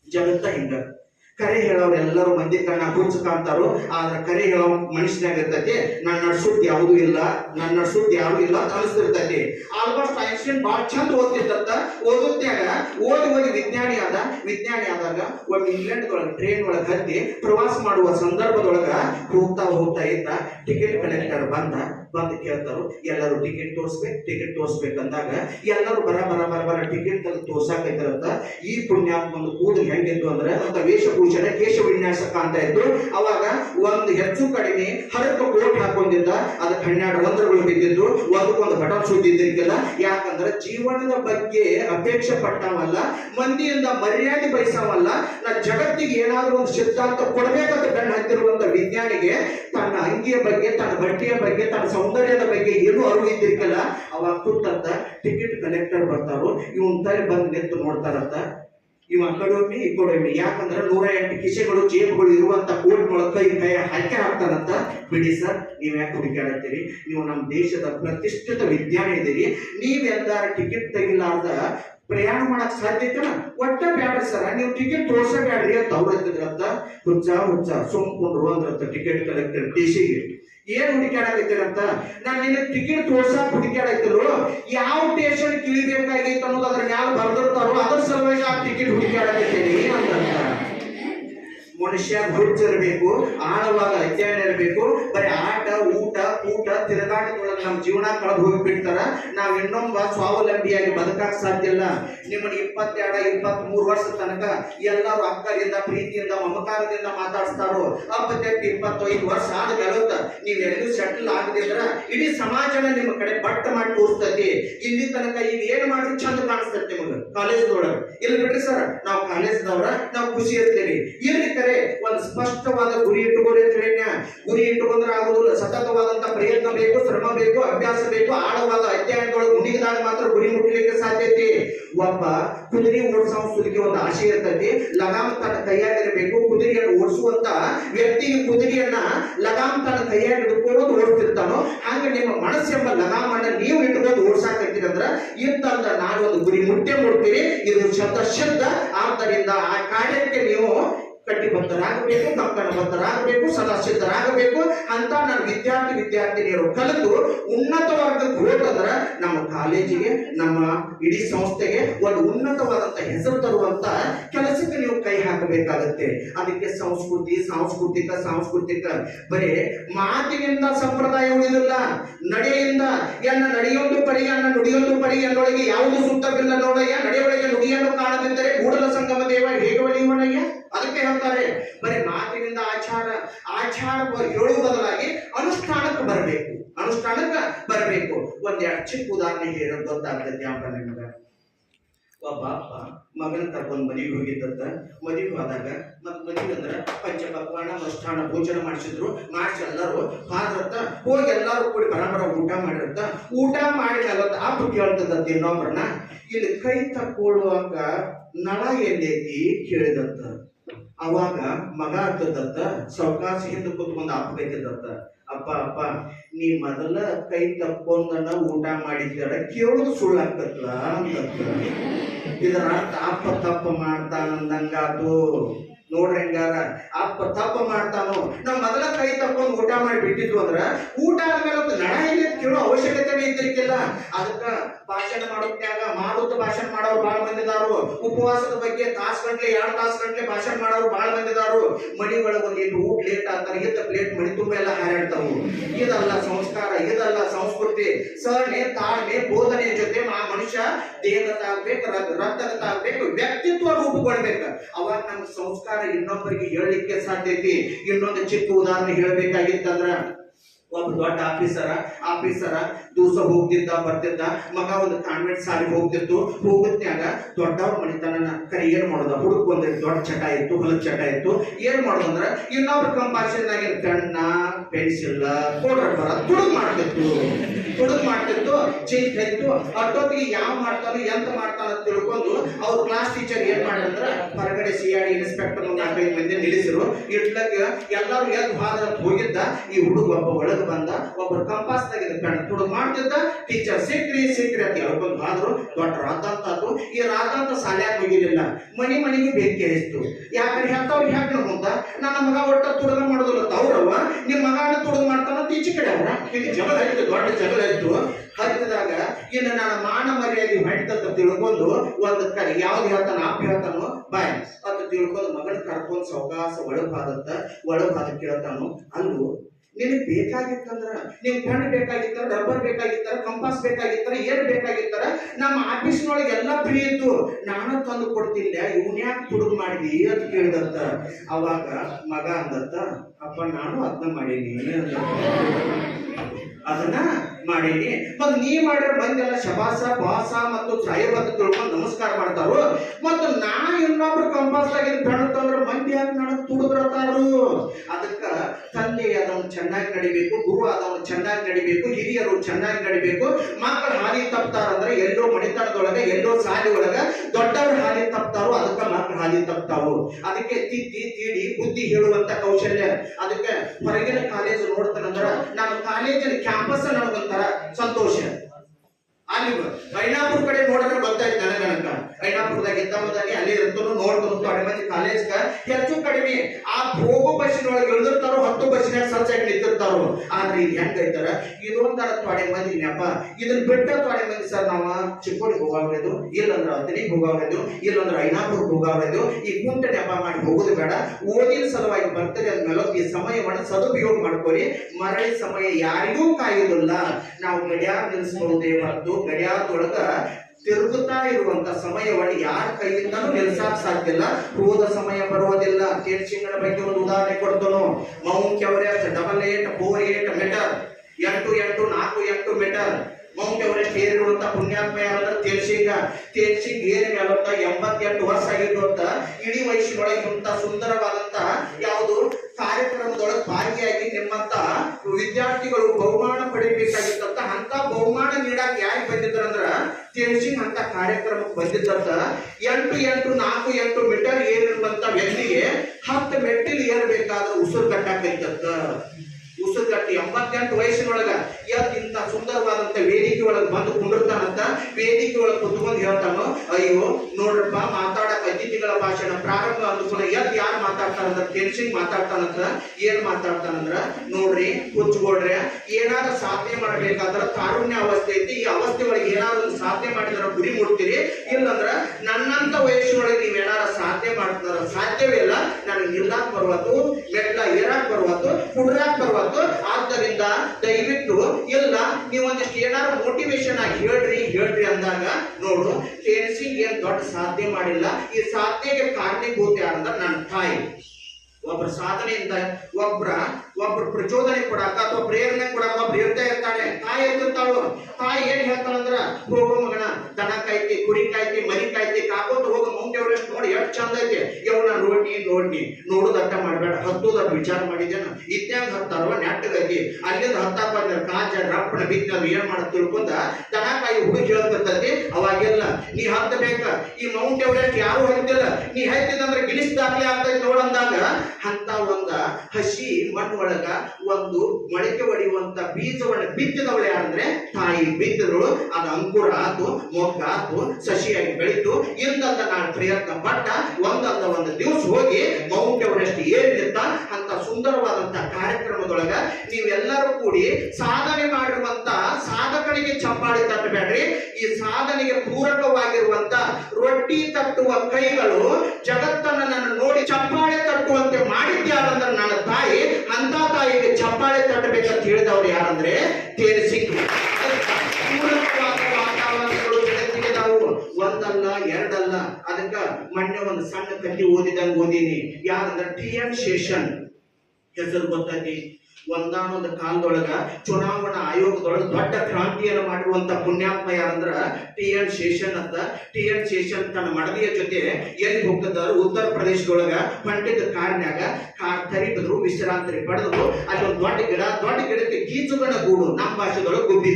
ಜಗತ್ತ ಹಿಂಗ. ಕರೆ ಹೇಳೋರು ಎಲ್ಲರೂ ಮಂದಿ ಕಣ್ಣ ಹುಚ್ಚು ಕಾಣ್ತಾರೋ, ಆದ್ರೆ ಕರೆ ಹೇಳೋ ಮನುಷ್ಯನಾಗ ಇರ್ತೈತಿ ನನ್ನ ಸುದ್ದಿ ಯಾವುದು ಇಲ್ಲ ನನ್ನ ಸುದ್ದಿ ಯಾವುದು ಇಲ್ಲ ಅನಿಸ್ತಿರ್ತೈತಿ. ಆಲ್ಮೋಸ್ಟ್ ಐನ್ಸ್ಟೈನ್ ಬಹಳ ಚಂದ ಓದ್ತಿದ್ದಂತ ಓದುತ್ತಾಗ ಓದಿ ಓದಿ ವಿಜ್ಞಾನಿ ಆದ, ವಿಜ್ಞಾನಿ ಆದಾಗ ಒಂದು ಇಂಗ್ಲೆಂಡ್ ಒಳಗೆ ಟ್ರೈನ್ ಒಳಗೆ ಹತ್ತಿ ಪ್ರವಾಸ ಮಾಡುವ ಸಂದರ್ಭದೊಳಗ ಹೋಗ್ತಾ ಹೋಗ್ತಾ ಇದ್ದ ಟಿಕೆಟ್ ಕಲೆಕ್ಟರ್ ಬಂದ. ಬಂದು ಕೇಳ್ತಾರೋ. ಎಲ್ಲರೂ ಟಿಕೆಟ್ ತೋರಿಸ್ಬೇಕು ಟಿಕೆಟ್ ತೋರಿಸ್ಬೇಕಂದಾಗ ಎಲ್ಲರೂ ಬರ ಬರ ಬರ ಬರ ಟಿಕೆಟ್ ತಂದು ತೋರ್ಸಾಕೈತಾರಂತ. ಈ ಪುಣ್ಯಾತ್ಮ ಒಂದು ಕೂದಲು ಹೆಂಗಿತ್ತು ಅಂದ್ರೆ ಅಂತ ವೇಷಭೂಷಣ ಕೇಶ ವಿನ್ಯಾಸ ಕಾಣ್ತಾ ಇತ್ತು. ಅವಾಗ ಒಂದು ಹೆಚ್ಚು ಕಡಿಮೆ ಹರಕ ಕೋಟ್ ಹಾಕೊಂಡಿದ್ದ. ಅದಕ್ಕೆ ಹನ್ನೆರಡು ರಂಧ್ರಗಳು ಬಿದ್ದಿದ್ದು. ಒಂದಕ್ಕೊಂದು ಬಟನ್ ಸುದ್ದಿದ್ದಿರ್ಕಿಲ್ಲ ಯಾಕಂದ್ರೆ ಜೀವನದ ಬಗ್ಗೆ ಅಪೇಕ್ಷೆ ಪಟ್ಟವಲ್ಲ. ಮಂದಿಯಿಂದ ಮರ್ಯಾದೆ ಬಯಸವಲ್ಲ. ನಾ ಜಗತ್ತಿಗೆ ಏನಾದ್ರೂ ಒಂದು ಸಿದ್ಧಾಂತ ಕೊಡಬೇಕಂತ ಬೆನ್ನ ಹತ್ತಿರುವಂತ ವಿಜ್ಞಾನಿಗೆ ತನ್ನ ಅಂಗಿಯ ಬಗ್ಗೆ, ತನ್ನ ಬಟ್ಟೆಯ ಬಗ್ಗೆ, ತನ್ನ ಸೌಂದರ್ಯದ ಬಗ್ಗೆ ಏನು ಅರಿವು ಇದ್ದಿರ್ಕಲ್ಲ, ಅವಾಗ ಕೂತಂತ ಟಿಕೆಟ್ ಕಲೆಕ್ಟರ್ ಬರ್ತಾರೋ, ಇವನ್ ತಲೆ ಬಂದು ನಿಂತು ನೋಡ್ತಾರಂತ. ಇವ ಈ ಕಡೆ ಯಾಕಂದ್ರೆ ನೂರ ಎಂಟು ಕಿಸೆಗಳು, ಜೇಬುಗಳು ಇರುವಂತ ಕೋರ್ಟ್ ಮೂಲಕ ಈ ಕೈ ಹಾಕಿ ಹಾಕ್ತಾರಂತ. ಬಿಡಿ ಸರ್, ನೀವ್ ಯಾಕೆ ಹುಡುಕಾಡತ್ತೀರಿ ನೀವು ನಮ್ಮ ದೇಶದ ಪ್ರತಿಷ್ಠಿತ ವಿಜ್ಞಾನಿ ಇದ್ದೀರಿ ನೀವ್ ಎಂದಾರ ಟಿಕೆಟ್ ತೆಗಿಲಾರ್ದ ಪ್ರಯಾಣ ಮಾಡಕ್ ಸಾಧ್ಯ ಐತನ ಒಟ್ಟ ಬ್ಯಾಡ್ರಿ ಸರ, ನೀವು ಟಿಕೆಟ್ ತೋರ್ಸಬೇಡ್ರಿ ಅಂತ ಅವ್ರ ಹುಚ್ಚ ಹುಚ್ಚ, ಸುಮ್ಕೊಂಡ್ರು ಅಂದ್ರಂತ ಟಿಕೆಟ್ ಕಲೆಕ್ಟರ್ ಟಿಸಿಗೆ ಏನ್ ಅಂತ ನಾನ್ ನಿನ್ನ ಟಿಕೆಟ್ ತೋರ್ಸಾಕ್ ಹುಡುಕ್ಯಾಡೈತಿರು ಯಾವ ಸ್ಟೇಷನ್ ಇಳಿಬೇಕಾಗೈತೆ ಅನ್ನೋದು ಅದ್ರ ಮ್ಯಾಲ ಬರ್ದಿರ್ತಾರೋ ಅದ್ರ ಸಲುವಾಗಿ ಆ ಟಿಕೆಟ್ ಹುಡುಕ್ಯಾಡಕತ್ತೀನಿ. ಅಂತಂತ ಮನುಷ್ಯ ಹುಚ್ಚಿರ್ಬೇಕು ಆಳವಾದ ಅಧ್ಯಯನ ಇರಬೇಕು, ಬರೀ ಆಟ, ಊಟ, ಕೂಟ, ತಿರುಗಾಟದೊಳಗೆ ನಮ್ಮ ಜೀವನ ಕಳೆದು ಹೋಗಿ ಬಿಡ್ತಾರ ನಾವ್ ಇನ್ನೊಬ್ಬ ಸ್ವಾವಲಂಬಿಯಾಗಿ ಬದುಕಾಕ್ ಸಾಧ್ಯ ಇಲ್ಲ. ನಿಮ್ಮನ್ನ ಇಪ್ಪತ್ತೆರಡ ಇಪ್ಪತ್ತ್ ಮೂರು ವರ್ಷ ತನಕ ಎಲ್ಲರೂ ಅಕ್ಕರಿಂದ, ಪ್ರೀತಿಯಿಂದ, ಮಮಕಾರದಿಂದ ಮಾತಾಡಿಸ್ತಾರೋ ಅಪ್ಪತ್ತೆಂಟು ಇಪ್ಪತ್ತೈದು ವರ್ಷ ಆದ ಮೇಲತ್ತ ನೀವ್ ಎಲ್ಲೂ ಸೆಟಲ್ ಆಗದಿದ್ರ ಇಡೀ ಸಮಾಜನ ನಿಮ್ಮ ಕಡೆ ಬಟ್ಟ ಮಾಡಿ ತೋರಿಸ್ತೈತಿ. ಇಲ್ಲಿ ತನಕ ಈಗ ಏನು ಮಾಡಿ ಚಂದ ಕಾಣಿಸ್ತೈತಿ ನಿಮಗೆ. ಕಾಲೇಜ್ದೊಳಗ. ಇಲ್ಲಿ ಬಿಡ್ರಿ ಸರ್, ನಾವು ಕಾಲೇಜ್ದವ್ರ, ನಾವು ಖುಷಿ ಇರ್ತೇವಿ. ಇಲ್ಲಿ ಕರೆ ಒಂದು ಸ್ಪಷ್ಟವಾದ ಗುರಿ ಇಟ್ಟುಕೊಳ್ಳಿ ಅಂತ. ಗುರಿ ಇಟ್ಟುಕೊಂಡ್ರೆ ಆಗುದಿಲ್ಲ. ಸತತವಾದಂತ ಪ್ರಯತ್ನ ಬೇಕು, ಶ್ರಮ ಬೇಕು, ಅಭ್ಯಾಸ ಬೇಕು, ಆಳವಾದ ಅಧ್ಯಯನದೊಳಗೆ ಮುನಿಗಿದಾಗ ಮಾತ್ರ ಗುರಿ ಮುಟ್ಟಲಿಕ್ಕೆ ಸಾಧ್ಯತೆ ಒಬ್ಬ ಕುದುರೆ ಓಡಿಸೋ ಸುಲಿಗೆ ಒಂದು ಆಶೆ ಇರ್ತೈತಿ. ಲಗಾಮ್ ತನ್ನ ಕೈಯಾಗಿರಬೇಕು. ಕುದುರೆಯನ್ನು ಓಡಿಸುವಂತ ವ್ಯಕ್ತಿಗೆ ಕುದುರೆಯನ್ನ ಲಗಾಮ್ ತನ್ನ ಕೈಯಾಗಿ ಹಿಡ್ಕೊಳ್ಳೋದು ಓಡಿಸ್ತಿರ್ತಾನೋ ಹಂಗ ನಿಮ್ಮ ಮನಸ್ಸೆಂಬ ಲಗಾಮನ್ನ ನೀವು ಇಟ್ಕೊಂಡು ಓಡ್ಸಾಕತ್ತೀರಿ ಅಂದ್ರ ಇಂತಂದ ನಾನು ಒಂದು ಗುರಿ ಮುಟ್ಟೆ ಮುಡ್ತೀರಿ ಇದು ಶಬ್ದ ಶಬ್ದ ಆದ್ದರಿಂದ ಆ ಕಾರ್ಯಕ್ಕೆ ನೀವು ಕಟ್ಟಿಬದ್ಧರಾಗಬೇಕು ಕಂಕಣಬದ್ಧರಾಗಬೇಕು ಸದಾ ಸಿದ್ಧರಾಗಬೇಕು ಅಂತ ನನ್ನ ವಿದ್ಯಾರ್ಥಿ ವಿದ್ಯಾರ್ಥಿನಿಯರು ಕಲಿತು ಉನ್ನತ ವರ್ಗಕ್ಕೆ ಹೋಗಂದ್ರ ನಮ್ಮ ಕಾಲೇಜಿಗೆ, ನಮ್ಮ ಇಡೀ ಸಂಸ್ಥೆಗೆ ಒಂದು ಉನ್ನತವಾದಂತ ಹೆಸರು ತರುವಂತ ಕೆಲಸಕ್ಕೆ ನೀವು ಕೈ ಹಾಕಬೇಕಾಗತ್ತೆ. ಅದಕ್ಕೆ ಸಂಸ್ಕೃತಿ, ಸಾಂಸ್ಕೃತಿಕ ಸಾಂಸ್ಕೃತಿಕ. ಬರೀ ಮಾತಿನಿಂದ ಸಂಪ್ರದಾಯ ಉಳಿದಿಲ್ಲ. ನಡೆಯಿಂದ ಎನ್ನ ನಡೆಯೊಂದು ಪರಿ ಅನ್ನ ನುಡಿಯೊಂದು ಪರಿ ಅನ್ನೊಳಗೆ ಯಾವುದು ಸೂಕ್ತವಿಲ್ಲ ನೋಡಯ್ಯ. ನಡೆಯೊಳಗೆ ನುಡಿಯನ್ನು ಕಾಣದಿದ್ದರೆ ಕೂಡಲ ಸಂಗಮ ದೇವ ಹೇಗೆ ಒಲಿಯುವನಯ್ಯ ಅದಕ್ಕೆ ಹೇಳ್ತಾರೆ. ಬರೀ ಮಾತಿನಿಂದ ಆಚಾರ ಆಚಾರ ಹೇಳುವ ಬದಲಾಗಿ ಅನುಷ್ಠಾನಕ್ಕೆ ಬರಬೇಕು. ಅನುಷ್ಠಾನಕ್ಕೆ ಬರಬೇಕು. ಒಂದೆರಡು ಚಿಕ್ಕ ಉದಾಹರಣೆ ಹೇಳೋದು ಗೊತ್ತಾಗ್ತೈತಿ ಯಾವ ನಿಮಗೆ. ಒಬ್ಬ ಅಪ್ಪ ಮಗನ ಕರ್ಕೊಂಡ್ ಮದುವೆ ಹೋಗಿದ್ದಂತ ಮದುವೆ ಹೋದಾಗ ಮತ್ ಮದುವೆ ಅಂದ್ರೆ ಪಂಚ ಪಕ್ವಾಣ ಅನುಷ್ಠಾನ, ಭೋಜನ ಮಾಡಿಸಿದ್ರು. ಮಾಡಿಸಿ ಎಲ್ಲರೂ ಹಾದ್ರತ್ತ ಹೋಗಿ ಎಲ್ಲಾರು ಕೂಡಿ ಬರಬರ ಊಟ ಮಾಡಿರ್ತ ಊಟ ಮಾಡಿ ಅಲ್ಲತ್ತ ಅಪ್ಪ ಕೇಳ್ತದತ್ತ ಇನ್ನೊಬ್ಬರನ್ನ ಇಲ್ಲಿ ಕೈ ತಕ್ಕೊಳ್ಳುವಾಗ ನಳ ಎಲ್ಲೈತಿ ಕೇಳಿದತ್ತ ಅವಾಗ ಮಗ ಆಗ್ತದತ್ತ ಸಾವಕಾಶ ಹಿಂದೆ ಕುತ್ಕೊಂಡು ಬೈತದತ್ತ ಅಪ್ಪ ಅಪ್ಪ, ನೀ ಮೊದಲ ಕೈ ತಪ್ಪೊಂದನ್ನ ಊಟ ಮಾಡಿದ್ದಾರ ಕೇಳೋದು ಸುಳ್ಳಾಕತ್ಲ ಅಂತ ಇದರ ಅರ್ಥ ಅಪ್ಪ ತಪ್ಪ ಮಾಡ್ತಾನಂದಂಗಾತು. ನೋಡ್ರಿ ಹೆಂಗಾರ. ಅಪ್ಪ ತಪ್ಪ ಮಾಡ್ತಾನೋ ನಾವ್ ಮೊದಲ ಕೈ ತಪ್ಪೊಂದು ಊಟ ಮಾಡಿ ಬಿಟ್ಟಿದ್ವು ಅಂದ್ರ, ಊಟ ಆದ್ಮೇಲೆ ನಡ ಹೇಗೆ ಕೇಳೋ ಅವಶ್ಯಕತೆನೇ ಇದ್ದಿರ್ಕಿಲ್ಲ ಅದಕ್ಕ ಭಾಷಣ ಮಾಡೋದ್ನ್ಯಾಗ ಮಾಡುತ್ತ ಭಾಷಣ ಮಾಡೋರು ಬಾಳ ಬಂದಿದಾರು ಉಪವಾಸದ ಬಗ್ಗೆ ತಾಸ್ ಗಂಟ್ಲೆ, ಎರಡು ತಾಸ್ ಗಂಟ್ಲೆ ಭಾಷಣ ಮಾಡೋರು ಬಾಳ ಬಂದಿದಾರು ಮಣಿ ಒಳಗೆ ಎಂಟು ಊಟ ಲೇಟ್ ಆಗ್ತಾರೆ ಇದ್ದ ಪ್ಲೇಟ್ ಮಣಿ ತುಂಬ ಎಲ್ಲ ಹಾರಾಡ್ತಾವು. ಇದಲ್ಲ ಸಂಸ್ಕಾರ, ಇದಲ್ಲ ಸಂಸ್ಕೃತಿ. ಸಹನೆ ತಾಳ್ಮೆ, ಬೋಧನೆ ಜೊತೆ ಆ ಮನುಷ್ಯ ದೇಹಗತಾಗ್ಬೇಕು ರಕ್ತಗತಾಗ್ಬೇಕು ವ್ಯಕ್ತಿತ್ವ ರೂಪುಗೊಳ್ಬೇಕು. ಅವಾಗ ನಮ್ಗೆ ಸಂಸ್ಕಾರ ಇನ್ನೊಬ್ಬರಿಗೆ ಹೇಳಲಿಕ್ಕೆ ಸಾಧ್ಯತೆ? ಇನ್ನೊಂದು ಚಿಕ್ಕ ಉದಾಹರಣೆ ಹೇಳ್ಬೇಕಾಗಿತ್ತಂದ್ರ ಒಬ್ಬ ದೊಡ್ಡ ಆಫೀಸರ ಆಫೀಸರ ದಿವಸ ಹೋಗ್ತಿದ್ದ, ಬರ್ತಿದ್ದ, ಮಗ ಒಂದು ಕಾನ್ವೆಂಟ್ ಸಾರಿ ಹೋಗ್ತಿತ್ತು. ಹೋಗುತ್ತಾಗ ದೊಡ್ಡವ್ರ ಮನಿತನ ಕರೆ ಏನ್ ಮಾಡೋದ? ಹುಡುಕ್ ಒಂದ್ ದೊಡ್ಡ ಚಟ ಇತ್ತು ಹೊಲದ ಚಟ ಇತ್ತು. ಏನ್ ಮಾಡೋದು ಅಂದ್ರ, ಇನ್ನೊಬ್ರ ಕಂಪಾರ್ಷನ್ದಾಗ ಕಣ್ಣ ಪೆನ್ಸಿಲ್ ಪೌಡರ್ ಬರ ತುಡುಗ್ ಮಾಡ್ತಿತ್ತು. ತುಡುಗ್ ಮಾಡ್ತಿತ್ತು ಚೀಟ್ ಇತ್ತು. ಅಷ್ಟೊತ್ತಿಗೆ ಯಾವ ಮಾಡ್ತಾನ, ಎಂತ ಮಾಡ್ತಾನ ತಿಳ್ಕೊಂಡು ಅವ್ರ ಕ್ಲಾಸ್ ಟೀಚರ್ ಏನ್ ಮಾಡಿದ್ರ ಹೊರಗಡೆ ಸಿ ಆರ್ ಇನ್ಸ್ಪೆಕ್ಟರ್ ಒಂದು ನಾಲ್ಕೈದು ಮಂದಿ ನಿಲ್ಲಿಸಿರು. ಇಟ್ಲಕ್ಕ ಎಲ್ಲಾರು ಎದ್ದು ಹಾದ್ರ ಹೋಗಿದ್ದ. ಈ ಹುಡುಗ ಒಬ್ಬ ಬಂದ, ಒಬ್ಬರು ಕಂಪಾಸ್ ತೆಗೆದ ಕಣ್ಣು ತುಡು ಮಾಡ್ತಿದ್ದ ಟೀಚರ್ ಸಿಕ್ರಿ ಸಿಕ್ರಿ ಅಂತ ಹೇಳ್ಕೊಂಡು ಬಾದ್ರು ದೊಡ್ಡ ರಾದಂತಾತು ಈ ರಾಧಾಂತ ಸಾಲ್ಯಾಗ ಹೋಗಿರ್ಲಿಲ್ಲ ಮನಿ ಮನಿಗೆ ಬೇಕಿ ಹರಿಸ್ತು ಯಾಕಂದ್ರೆ ಹೆತ್ತವ್ರಿಗೆ ಯಾಕೆ ಮುಂದ ನನ್ನ ಮಗ ಒಟ್ಟ ತುಡುಗ ಮಾಡೋದಿಲ್ಲ. ಅವ್ರವ್ವ ನಿಮ್ಮ ಮಗನ ತುಡುಗ ಮಾಡ್ತಾನ ಈಚೆ ಕಡೆ ಅವ್ರ. ಇಲ್ಲಿ ಜಗಳ ಇತ್ತು ದೊಡ್ಡ ಜಗಳ ಇತ್ತು ಹತ್ತಿದಾಗ ಇನ್ನು ನನ್ನ ಮಾನ ಮರ್ಯಾದೆ ಹೊಂಟಂತ ತಿಳ್ಕೊಂಡು ಒಂದು ಕಡೆ ಯಾವ್ದು ಹೇಳ್ತಾನ ಆಪ್ ಹೇಳ್ತಾನೋ ಬಾಯ್ ಅಂತ ತಿಳ್ಕೊಂಡು ಮಗನ ಕರ್ಕೊಂಡು ಸಾವಕಾಶ ಒಳಗ್ ಒಳಗಾದ ಕೇಳ್ತಾನೋ ಅಂದು ನಿನಗೆ ಬೇಕಾಗಿತ್ತಂದ್ರ, ನಿನ್ ಪೆನ್ ಬೇಕಾಗಿತ್ತರ ರಬ್ಬರ್ ಬೇಕಾಗಿತ್ತಾರ ಕಂಪಾಸ್ ಬೇಕಾಗಿತ್ತಾರ ಏನ್ ಬೇಕಾಗಿತ್ತಾರ ನಮ್ಮ ಆಫೀಸ್ನೊಳಗೆ ಎಲ್ಲ ಫ್ರೀ ಇತ್ತು. ನಾನು ತಂದು ಕೊಡ್ತಿಲ್ಲ, ಇವನ್ ಯಾಕೆ ತುಡುಗ್ ಮಾಡಿದಿ ಅಂತ ಕೇಳ್ದತ್ತ ಅವಾಗ ಮಗ ಅಂದತ್ತ ಅಪ್ಪ, ನಾನು ಅದನ್ನ ಮಾಡೀನಿ ಅಂದ. ಅದನ್ನ ಮಾಡೀನಿ. ಮತ್ ನೀ ಮಾಡಿರ ಬಂದೆಲ್ಲ ಶಬಾಸ ಬಾಸ ಮತ್ತು ಸಾಹೇಬ್ ತಿಳ್ಕೊಂಡು ನಮಸ್ಕಾರ ಮಾಡ್ತಾರು. ಮತ್ತು ನಾ ಇನ್ನೊಬ್ರು ಕಂಪಾಸ್ ಆಗಿ ಪೆಣ್ ತಂದ್ರೆ ಮಂದಿ ಯಾಕೆ ನನಗೆ ತುಡುಗ್ರತಾರು ಚೆನ್ನಾಗಿ ನಡಿಬೇಕು, ಗುರು ಆದವನು ಚೆನ್ನಾಗಿ ನಡಿಬೇಕು, ಹಿರಿಯರು ಚೆನ್ನಾಗಿ ನಡಿಬೇಕು. ಮಕ್ಕಳು ಹಾದಿ ತಪ್ತಾರಂದ್ರೆ ಎಲ್ಲೋ ಮಣಿತನದೊಳಗೆ ಎಲ್ಲೋ ಸಾಲಿ ಒಳಗ ದೊಡ್ಡವ್ರು ಹಾದಿ ತಪ್ತಾರೋ ಅದಕ್ಕೆ ಮಕ್ಕಳು ಹಾದಿ ತಪ್ತಾವು. ಅದಕ್ಕೆ ತಿದ್ದಿ, ತೀಡಿ, ಬುದ್ಧಿ ಹೇಳುವಂತ ಕೌಶಲ್ಯ. ಅದಕ್ಕೆ ಹೊರಗಿನ ಕಾಲೇಜ್ ನೋಡ್ತಾನಂದ್ರ ನಮ್ಮ ಕಾಲೇಜಿನ ಕ್ಯಾಂಪಸ್ ನನಗೊಂಥರ ಸಂತೋಷ. ಅಲ್ಲಿ ಬೈನಾಪುರ ಕಡೆ ನೋಡಿದ್ರೆ ಗೊತ್ತಾಯ್ತು ನನಗನಕ ಇದ್ದಾಮದಾಗಿ ಅಲ್ಲಿ ಇರ್ತಾರೋ ನೋಡ್ತಾರೋ ತೊಡೆ ಮಂದಿ ಕಾಲೇಜ್ಗ ಹೆಚ್ಚು ಕಡಿಮೆ ಆ ಹೋಗೋ ಬಸ್ಸಿನೊಳಗೆ ಇಳಿದಿರ್ತಾರೋ, ಹತ್ತು ಬಸ್ಸಿನಾಗ ಸಜ್ಜಾಗಿ ನಿಂತಿರ್ತಾರೋ. ಆದ್ರೆ ಇದು ಹೆಂಗೈತಾರ ಇದೊಂದರ ತೊಡೆ ಮಂದಿ ನೆಪ. ಇದನ್ನ ಬಿಟ್ಟ ತೊಡೆ ಮಂದಿ ಸರ್ ನಾವ ಚಿಕ್ಕೋಡಿಗೆ ಹೋಗಾವ್ರದು ಇಲ್ಲಂದ್ರ ಹತ್ತನಿಗೆ ಹೋಗಾವ್ರದು ಇಲ್ಲಂದ್ರ ಐನಾಪುರ್ ಹೋಗಾವ್ರದು ಈ ಕುಂಟ ನೆಪ ಮಾಡಿ ಹೋಗೋದು ಬೇಡ. ಓದಿನ ಸಲುವಾಗಿ ಬರ್ತದೆ ಅಂದ್ಮೇಲೆ ಈ ಸಮಯವನ್ನು ಸದುಪಯೋಗ ಮಾಡ್ಕೊಳ್ಳಿ ಮರಳಿ ಸಮಯ ಯಾರಿಗೂ ಕಾಯುವುದಿಲ್ಲ. ನಾವು ಗಡಿಯಾರ ನಿಲ್ಲಿಸ್ಕೊಳ್ಳೋದೇ ಹೊರತು ಗಡಿಯಾರದೊಳಗ ತಿರುಗುತ್ತಾ ಇರುವಂತ ಸಮಯವನ್ನು ಯಾರ ಕೈಯಿಂದನೂ ನಿಲ್ಸಾಕ್ ಸಾಧ್ಯ ಇಲ್ಲ. ಹೋದ ಸಮಯ ಬರುವುದಿಲ್ಲ ಕೇಳ್ಸಿಂಗನ ಬಗ್ಗೆ ಒಂದು ಉದಾಹರಣೆ ಕೊಡ್ತನು. Mount Everest double eight four eight meter ಎಂಟು ಎಂಟು, ನಾಲ್ಕು ಎಂಟು ಮೀಟರ್ ಮೌಂಟ್ ಎವರೆಸ್ಟ್ ಏರಿರುವಂತ ಪುಣ್ಯಾತ್ಮ ಯಾರಂದ್ರೆ ತೇಜಸಿಂಗ ತೇಲ್ಸಿಂಗ್ ಏರಿ ಮೇಲಂತ ಎಂಬತ್ತೆಂಟು ವರ್ಷ ಆಗಿದ್ದು ಅಂತ ಇಡೀ ವಯಸ್ಸಿನೊಳಗೆ ಇಂತ ಸುಂದರವಾದಂತ ಯಾವುದು ಕಾರ್ಯಕ್ರಮದೊಳಗೆ ಭಾಗಿಯಾಗಿ ನಿಮ್ಮಂತ ವಿದ್ಯಾರ್ಥಿಗಳು ಬಹುಮಾನ ಪಡಿಬೇಕಾಗಿತ್ತಂತ ಅಂತ ಬಹುಮಾನ ನೀಡಕ್ ಯಾರಿಗೆ ಬಂದಿದ್ರಂದ್ರ ತೇಜಸಿಂಗ್ ಅಂತ ಕಾರ್ಯಕ್ರಮಕ್ಕೆ ಬಂದಿದ್ದಂತ ಎಂಟು ಎಂಟು ನಾಲ್ಕು ಎಂಟು ಮೀಟರ್ ಏರಿರುವಂತ ವ್ಯಕ್ತಿಗೆ ಹತ್ತು ಮೆಟ್ಟಿಲು ಏರ್ಬೇಕಾದ್ರೆ ಉಸಿರು ಕಟ್ಟಾಕೈತಂತ ಉಸಿರು ಕಟ್ಟಿ ಎಂಬತ್ತೆಂಟು ವಯಸ್ಸಿನೊಳಗ ಸುಂದರವಾದಂತ ವೇದಿಕೆ ಒಳಗೆ ಬಂದು ಕುಂಡಿರ್ತಾನಂತ ವೇದಿಕೆ ಒಳಗೆ ಕುತ್ಕೊಂಡು ಹೇಳ್ತಾನೋ ಅಯ್ಯೋ ನೋಡ್ರಪ್ಪ ಮಾತಾಡಕ್ ಅತಿಥಿಗಳ ಭಾಷಣ ಪ್ರಾರಂಭ ಅನುಕೂಲ ಎದ್ ಯಾರು ಮಾತಾಡ್ತಾರಂದ್ರ ಟೆನ್ಸಿಂಗ್ ಮಾತಾಡ್ತಾನಂದ್ರ ಏನ್ ಮಾತಾಡ್ತಾನಂದ್ರ ನೋಡ್ರಿ ಹುಚ್ಚುಗೋಡ್ರೆ ಏನಾದ್ರು ಸಾಧನೆ ಮಾಡ್ಬೇಕಾದ್ರ ತಾರುಣ್ಯ ಅವಸ್ಥೆ ಐತಿ, ಈ ಅವಸ್ಥೆ ಒಳಗೆ ಏನಾದ್ರು ಸಾಧನೆ ಮಾಡಿದ್ರ ಗುರಿ ಮುಟ್ತೀರಿ ಇಲ್ಲಂದ್ರ ನನ್ನಂತ ವಯಸ್ಸಿನೊಳಗೆ ನೀವ್ ಏನಾರ ಸಾಧನೆ ಮಾಡ್ತಾರ ಸಾಧ್ಯವೇ ಇಲ್ಲ, ನನಗೆ ನಿಲ್ಲಾಕ್ ಬರ್ವತ್ತು, ಮೆಟ್ಲ ಏರಾಕ್ ಬರ್ವತ್ತು, ಕುಡ್ರಾಕ್ ಬರ್ವತ್ತು. ಆದ್ದರಿಂದ ದಯವಿಟ್ಟು ಇಲ್ಲ ನೀವೊಂದಿಷ್ಟು ಏನಾದ್ರು ಮೋಟಿವೇಶನ್ ಆಗಿ ಹೇಳ್ರಿ ಹೇಳ್ರಿ ಅಂದಾಗ ನೋಡು ಸಿಂಗ್ ಏನ್ ದೊಡ್ಡ ಸಾಧ್ಯ ಮಾಡಿಲ್ಲ ಈ ಸಾಧನೆಗೆ ಕಾರಣೀಭೂತ ಯಾರಂದ್ರೆ ನನ್ನ ತಾಯಿ. ಒಬ್ಬರ ಸಾಧನೆಯಿಂದ ಒಬ್ಬರ ಒಬ್ರ ಪ್ರಚೋದನೆ ಕೊಡಾಕ ಅಥವಾ ಪ್ರೇರಣೆ ಕೊಡಾಕ ಒಬ್ರು ಇರ್ತಾ ಇರ್ತಾನೆ ತಾಯಿ ಎತ್ತಿರ್ತಾಳು ತಾಯಿ ಏನ್ ಹೇಳ್ತಾಳಂದ್ರ? ಹೋಗೋ ಮಗನ, ದನ ಕಾಯ್ತಿ ಕುರಿ ಕಾಯ್ತಿ ಮರಿ ಕಾಯ್ತಿ ಕಾಕೋತ ಹೋಗ ಮೌಂಟ್ ನೋಡಿ ಎಷ್ಟು ಚಂದ ಐತಿ. ಇವನ ನೋಡ್ನಿ ನೋಡ್ನಿ ನೋಡುದಟ್ಟ ಮಾಡ್ಬೇಡ, ಹತ್ತುದ ವಿಚಾರ ಮಾಡಿದ್ದೇನ. ಇದ್ನ್ಯಾಗ ಹತ್ತಾರೋ ನೆಟ್ಟಗೈತಿ ಅಲ್ಲಿಂದ ಬಂದ್ರ ಕಾಜ ರಪ್ಪಣ ಬಿತ್ತ ಏನ್ ಮಾಡ ತಿಳ್ಕೊಂಡ ತನಕಾಯಿ ಹುಡುಗಿ ಹೇಳ್ತಿರ್ತೈತಿ, ಅವಾಗೆಲ್ಲ, ನೀ ಹತ್ತಬೇಕ ಈ ಮೌಂಟ್ ಎವರೆಸ್ಟ್ ಯಾರು ಹತ್ತಿಲ್ಲ ನೀ ಹತ್ತಿದಂದ್ರೆ ಗಿಳಿಸ್ ದಾಖಲೆ ಆಗ್ತೈತಿ ನೋಡಂದಾಗ ಅಂತ ಒಂದ ಹಸಿ ಒಳಗ ಒಂದು ಮೊಳಕೆ ಒಡೆಯುವಂತ ಬೀಜವನ್ನ ಬಿತ್ತಿದವಳೆ ಅಂದ್ರೆ ತಾಯಿ ಬಿತ್ತಿದಳು, ಅದು ಅಂಕುರ ಆತು, ಮೊಗ್ಗ ಸಸಿಯಾಗಿ ಬೆಳೀತು ಇಂದಂತ ನಾನು ಪ್ರಯತ್ನ ಪಟ್ಟ ಒಂದಂತ ಒಂದು ದಿವಸ ಹೋಗಿ ಮೌಂಟ್ ಎವರೆಸ್ಟ್ ಏರಿ ನಿಂತ ಅಂತ ಸುಂದರವಾದಂತ ಕಾರ್ಯಕ್ರಮದೊಳಗ ನೀವೆಲ್ಲರೂ ಕೂಡಿ ಸಾಧನೆ ಮಾಡಿರುವಂತ ಸಾಧಕನಿಗೆ ಚಪ್ಪಾಳಿ ತಟ್ಟಬೇಡ್ರಿ. ಈ ಸಾಧನೆಗೆ ಪೂರಕವಾಗಿರುವಂತ ರೊಟ್ಟಿ ತಟ್ಟುವ ಕೈಗಳು ಜಗತ್ತನ್ನ ನನ್ನ ನೋಡಿ ಚಪ್ಪಾಳೆ ತಟ್ಟುವಂತೆ ಮಾಡಿದ್ಯಾರಂದ್ರೆ ನನ್ನ ತಾಯಿ, ಅಂತ ತಾಯಿಗೆ ಚಪ್ಪಾಳೆ ತಟ್ಟಬೇಕಂತ ಹೇಳಿದವ್ರು ಯಾರಂದ್ರೆ ತೇರಿಸಿ ಪೂರಕವಾದ ಎರಡಲ್ಲ. ಅದಕ್ಕ ಮೊನ್ನೆ ಒಂದು ಸಣ್ಣ ಕಥೆ ಓದಿದಂಗ ಓದಿನಿ. ಯಾರಂದ್ರ ಟಿ ಎನ್ ಶೇಷನ್. ಹೆಸರು ಗೊತ್ತೈತಿ? ಒಂದಾನೊಂದು ಕಾಲದೊಳಗ ಚುನಾವಣಾ ಆಯೋಗದೊಳಗ ದೊಡ್ಡ ಕ್ರಾಂತಿಯನ್ನು ಮಾಡಿರುವಂತ ಪುಣ್ಯಾತ್ಮ ಯಾರಂದ್ರ ಟಿ ಎನ್ ಶೇಷನ್ ಅಂತ. ಟಿ ಎನ್ ಶೇಷನ್ ತನ್ನ ಮಡದಿಯ ಜೊತೆ ಎಲ್ಲಿ ಹೋಗ್ತದ ಉತ್ತರ ಪ್ರದೇಶದೊಳಗ ಪಂಡಿತ ಕಾರ್ನ್ಯಾಗ ಕಾರ್ ತರಿಬಿದ್ರು, ವಿಶ್ರಾಂತಿ ಪಡೆದ್ರು. ಅಲ್ಲಿ ಒಂದು ದೊಡ್ಡ ಗಿಡ, ದೊಡ್ಡ ಗಿಡಕ್ಕೆ ಗೀಚುಗಳ ಗೂಡು, ನಮ್ಮ ಭಾಷೆದೊಳಗೆ ಗುಬ್ಬಿ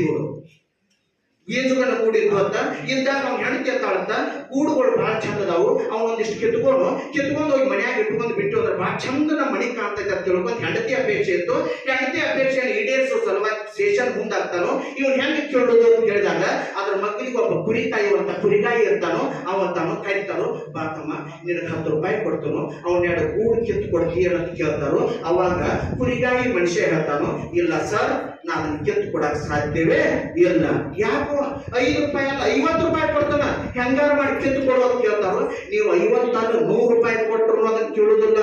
ಕೂಡಿದ್ದು ಅಂತ ಇದ್ದಾಗ ಅವ್ನ ಹೆಂಡತಿ ಎತ್ತಾಳಂತ ಕೂಡುಗಳು ಭಾಳ ಚಂದ ಅದಾವು ಅವ್ನ ಒಂದಿಷ್ಟು ಕಿತ್ಕೊಂಡು ಕಿತ್ಕೊಂಡು ಹೋಗಿ ಮನ್ಯಾಗ ಇಟ್ಕೊಂಡು ಬಿಟ್ಟು ಅಂದ್ರೆ ಭಾಳ ಚಂದ ನಮ್ಮ ಮನೆ ಕಾಣ್ತೈತೆ ಅಂತ ತಿಳ್ಕೊಂಡು ಹೆಂಡತಿ ಅಪೇಕ್ಷೆ ಇತ್ತು. ಹೆಂಡತಿ ಅಪೇಕ್ಷೆಯನ್ನು ಈಡೇರಿಸೋ ಸಲುವಾಗಿ ಸ್ಟೇಷನ್ ಮುಂದಾಗ್ತಾನೋ, ಇವನು ಹೆಂಗೆ ಕೇಳೋದು ಅಂತ ಕೇಳಿದಾಗ ಅದ್ರ ಮಕ್ಕಳಿಗೆ ಒಬ್ಬ ಕುರಿ ಕಾಯುವಂತ ಕುರಿಕಾಯಿ ಇರ್ತಾನೋ ಅವಂತಾನು ಕರಿತಾನೋ, ಬಾತಮ್ಮ, ನಿನಗೆ ಹತ್ತು ರೂಪಾಯಿ ಕೊಡ್ತಾನೋ, ಅವನ ಎರಡು ಗೂಡು ಕಿತ್ತು ಕೊಡ್ತೀಯ ಅಂತ ಕೇಳ್ತಾರೋ, ಅವಾಗ ಕುರಿಗಾಯಿ ಮನುಷ್ಯ ಹೇಳ್ತಾನೋ, ಇಲ್ಲ ಸರ್ ನಾನು ಕಿತ್ತು ಕೊಡಕ್ ಸಾಧ್ಯವೇ ಇಲ್ಲ. ಯಾಕೋ ಐದು ರೂಪಾಯಿ ಅಲ್ಲ, ಐವತ್ತು ರೂಪಾಯಿ ಕೊಡ್ತಾನ. ಹೆಂಗಾರ ಮಾಡಿ ಕಿತ್ತು ಅಂತ ಕೇಳ್ತಾರೋ? ನೀವು ಐವತ್ತಲ್ಲ ನೂರು ರೂಪಾಯಿ ಕೊಟ್ಟರು ಅದನ್ನ ಕೇಳುದಿಲ್ಲ.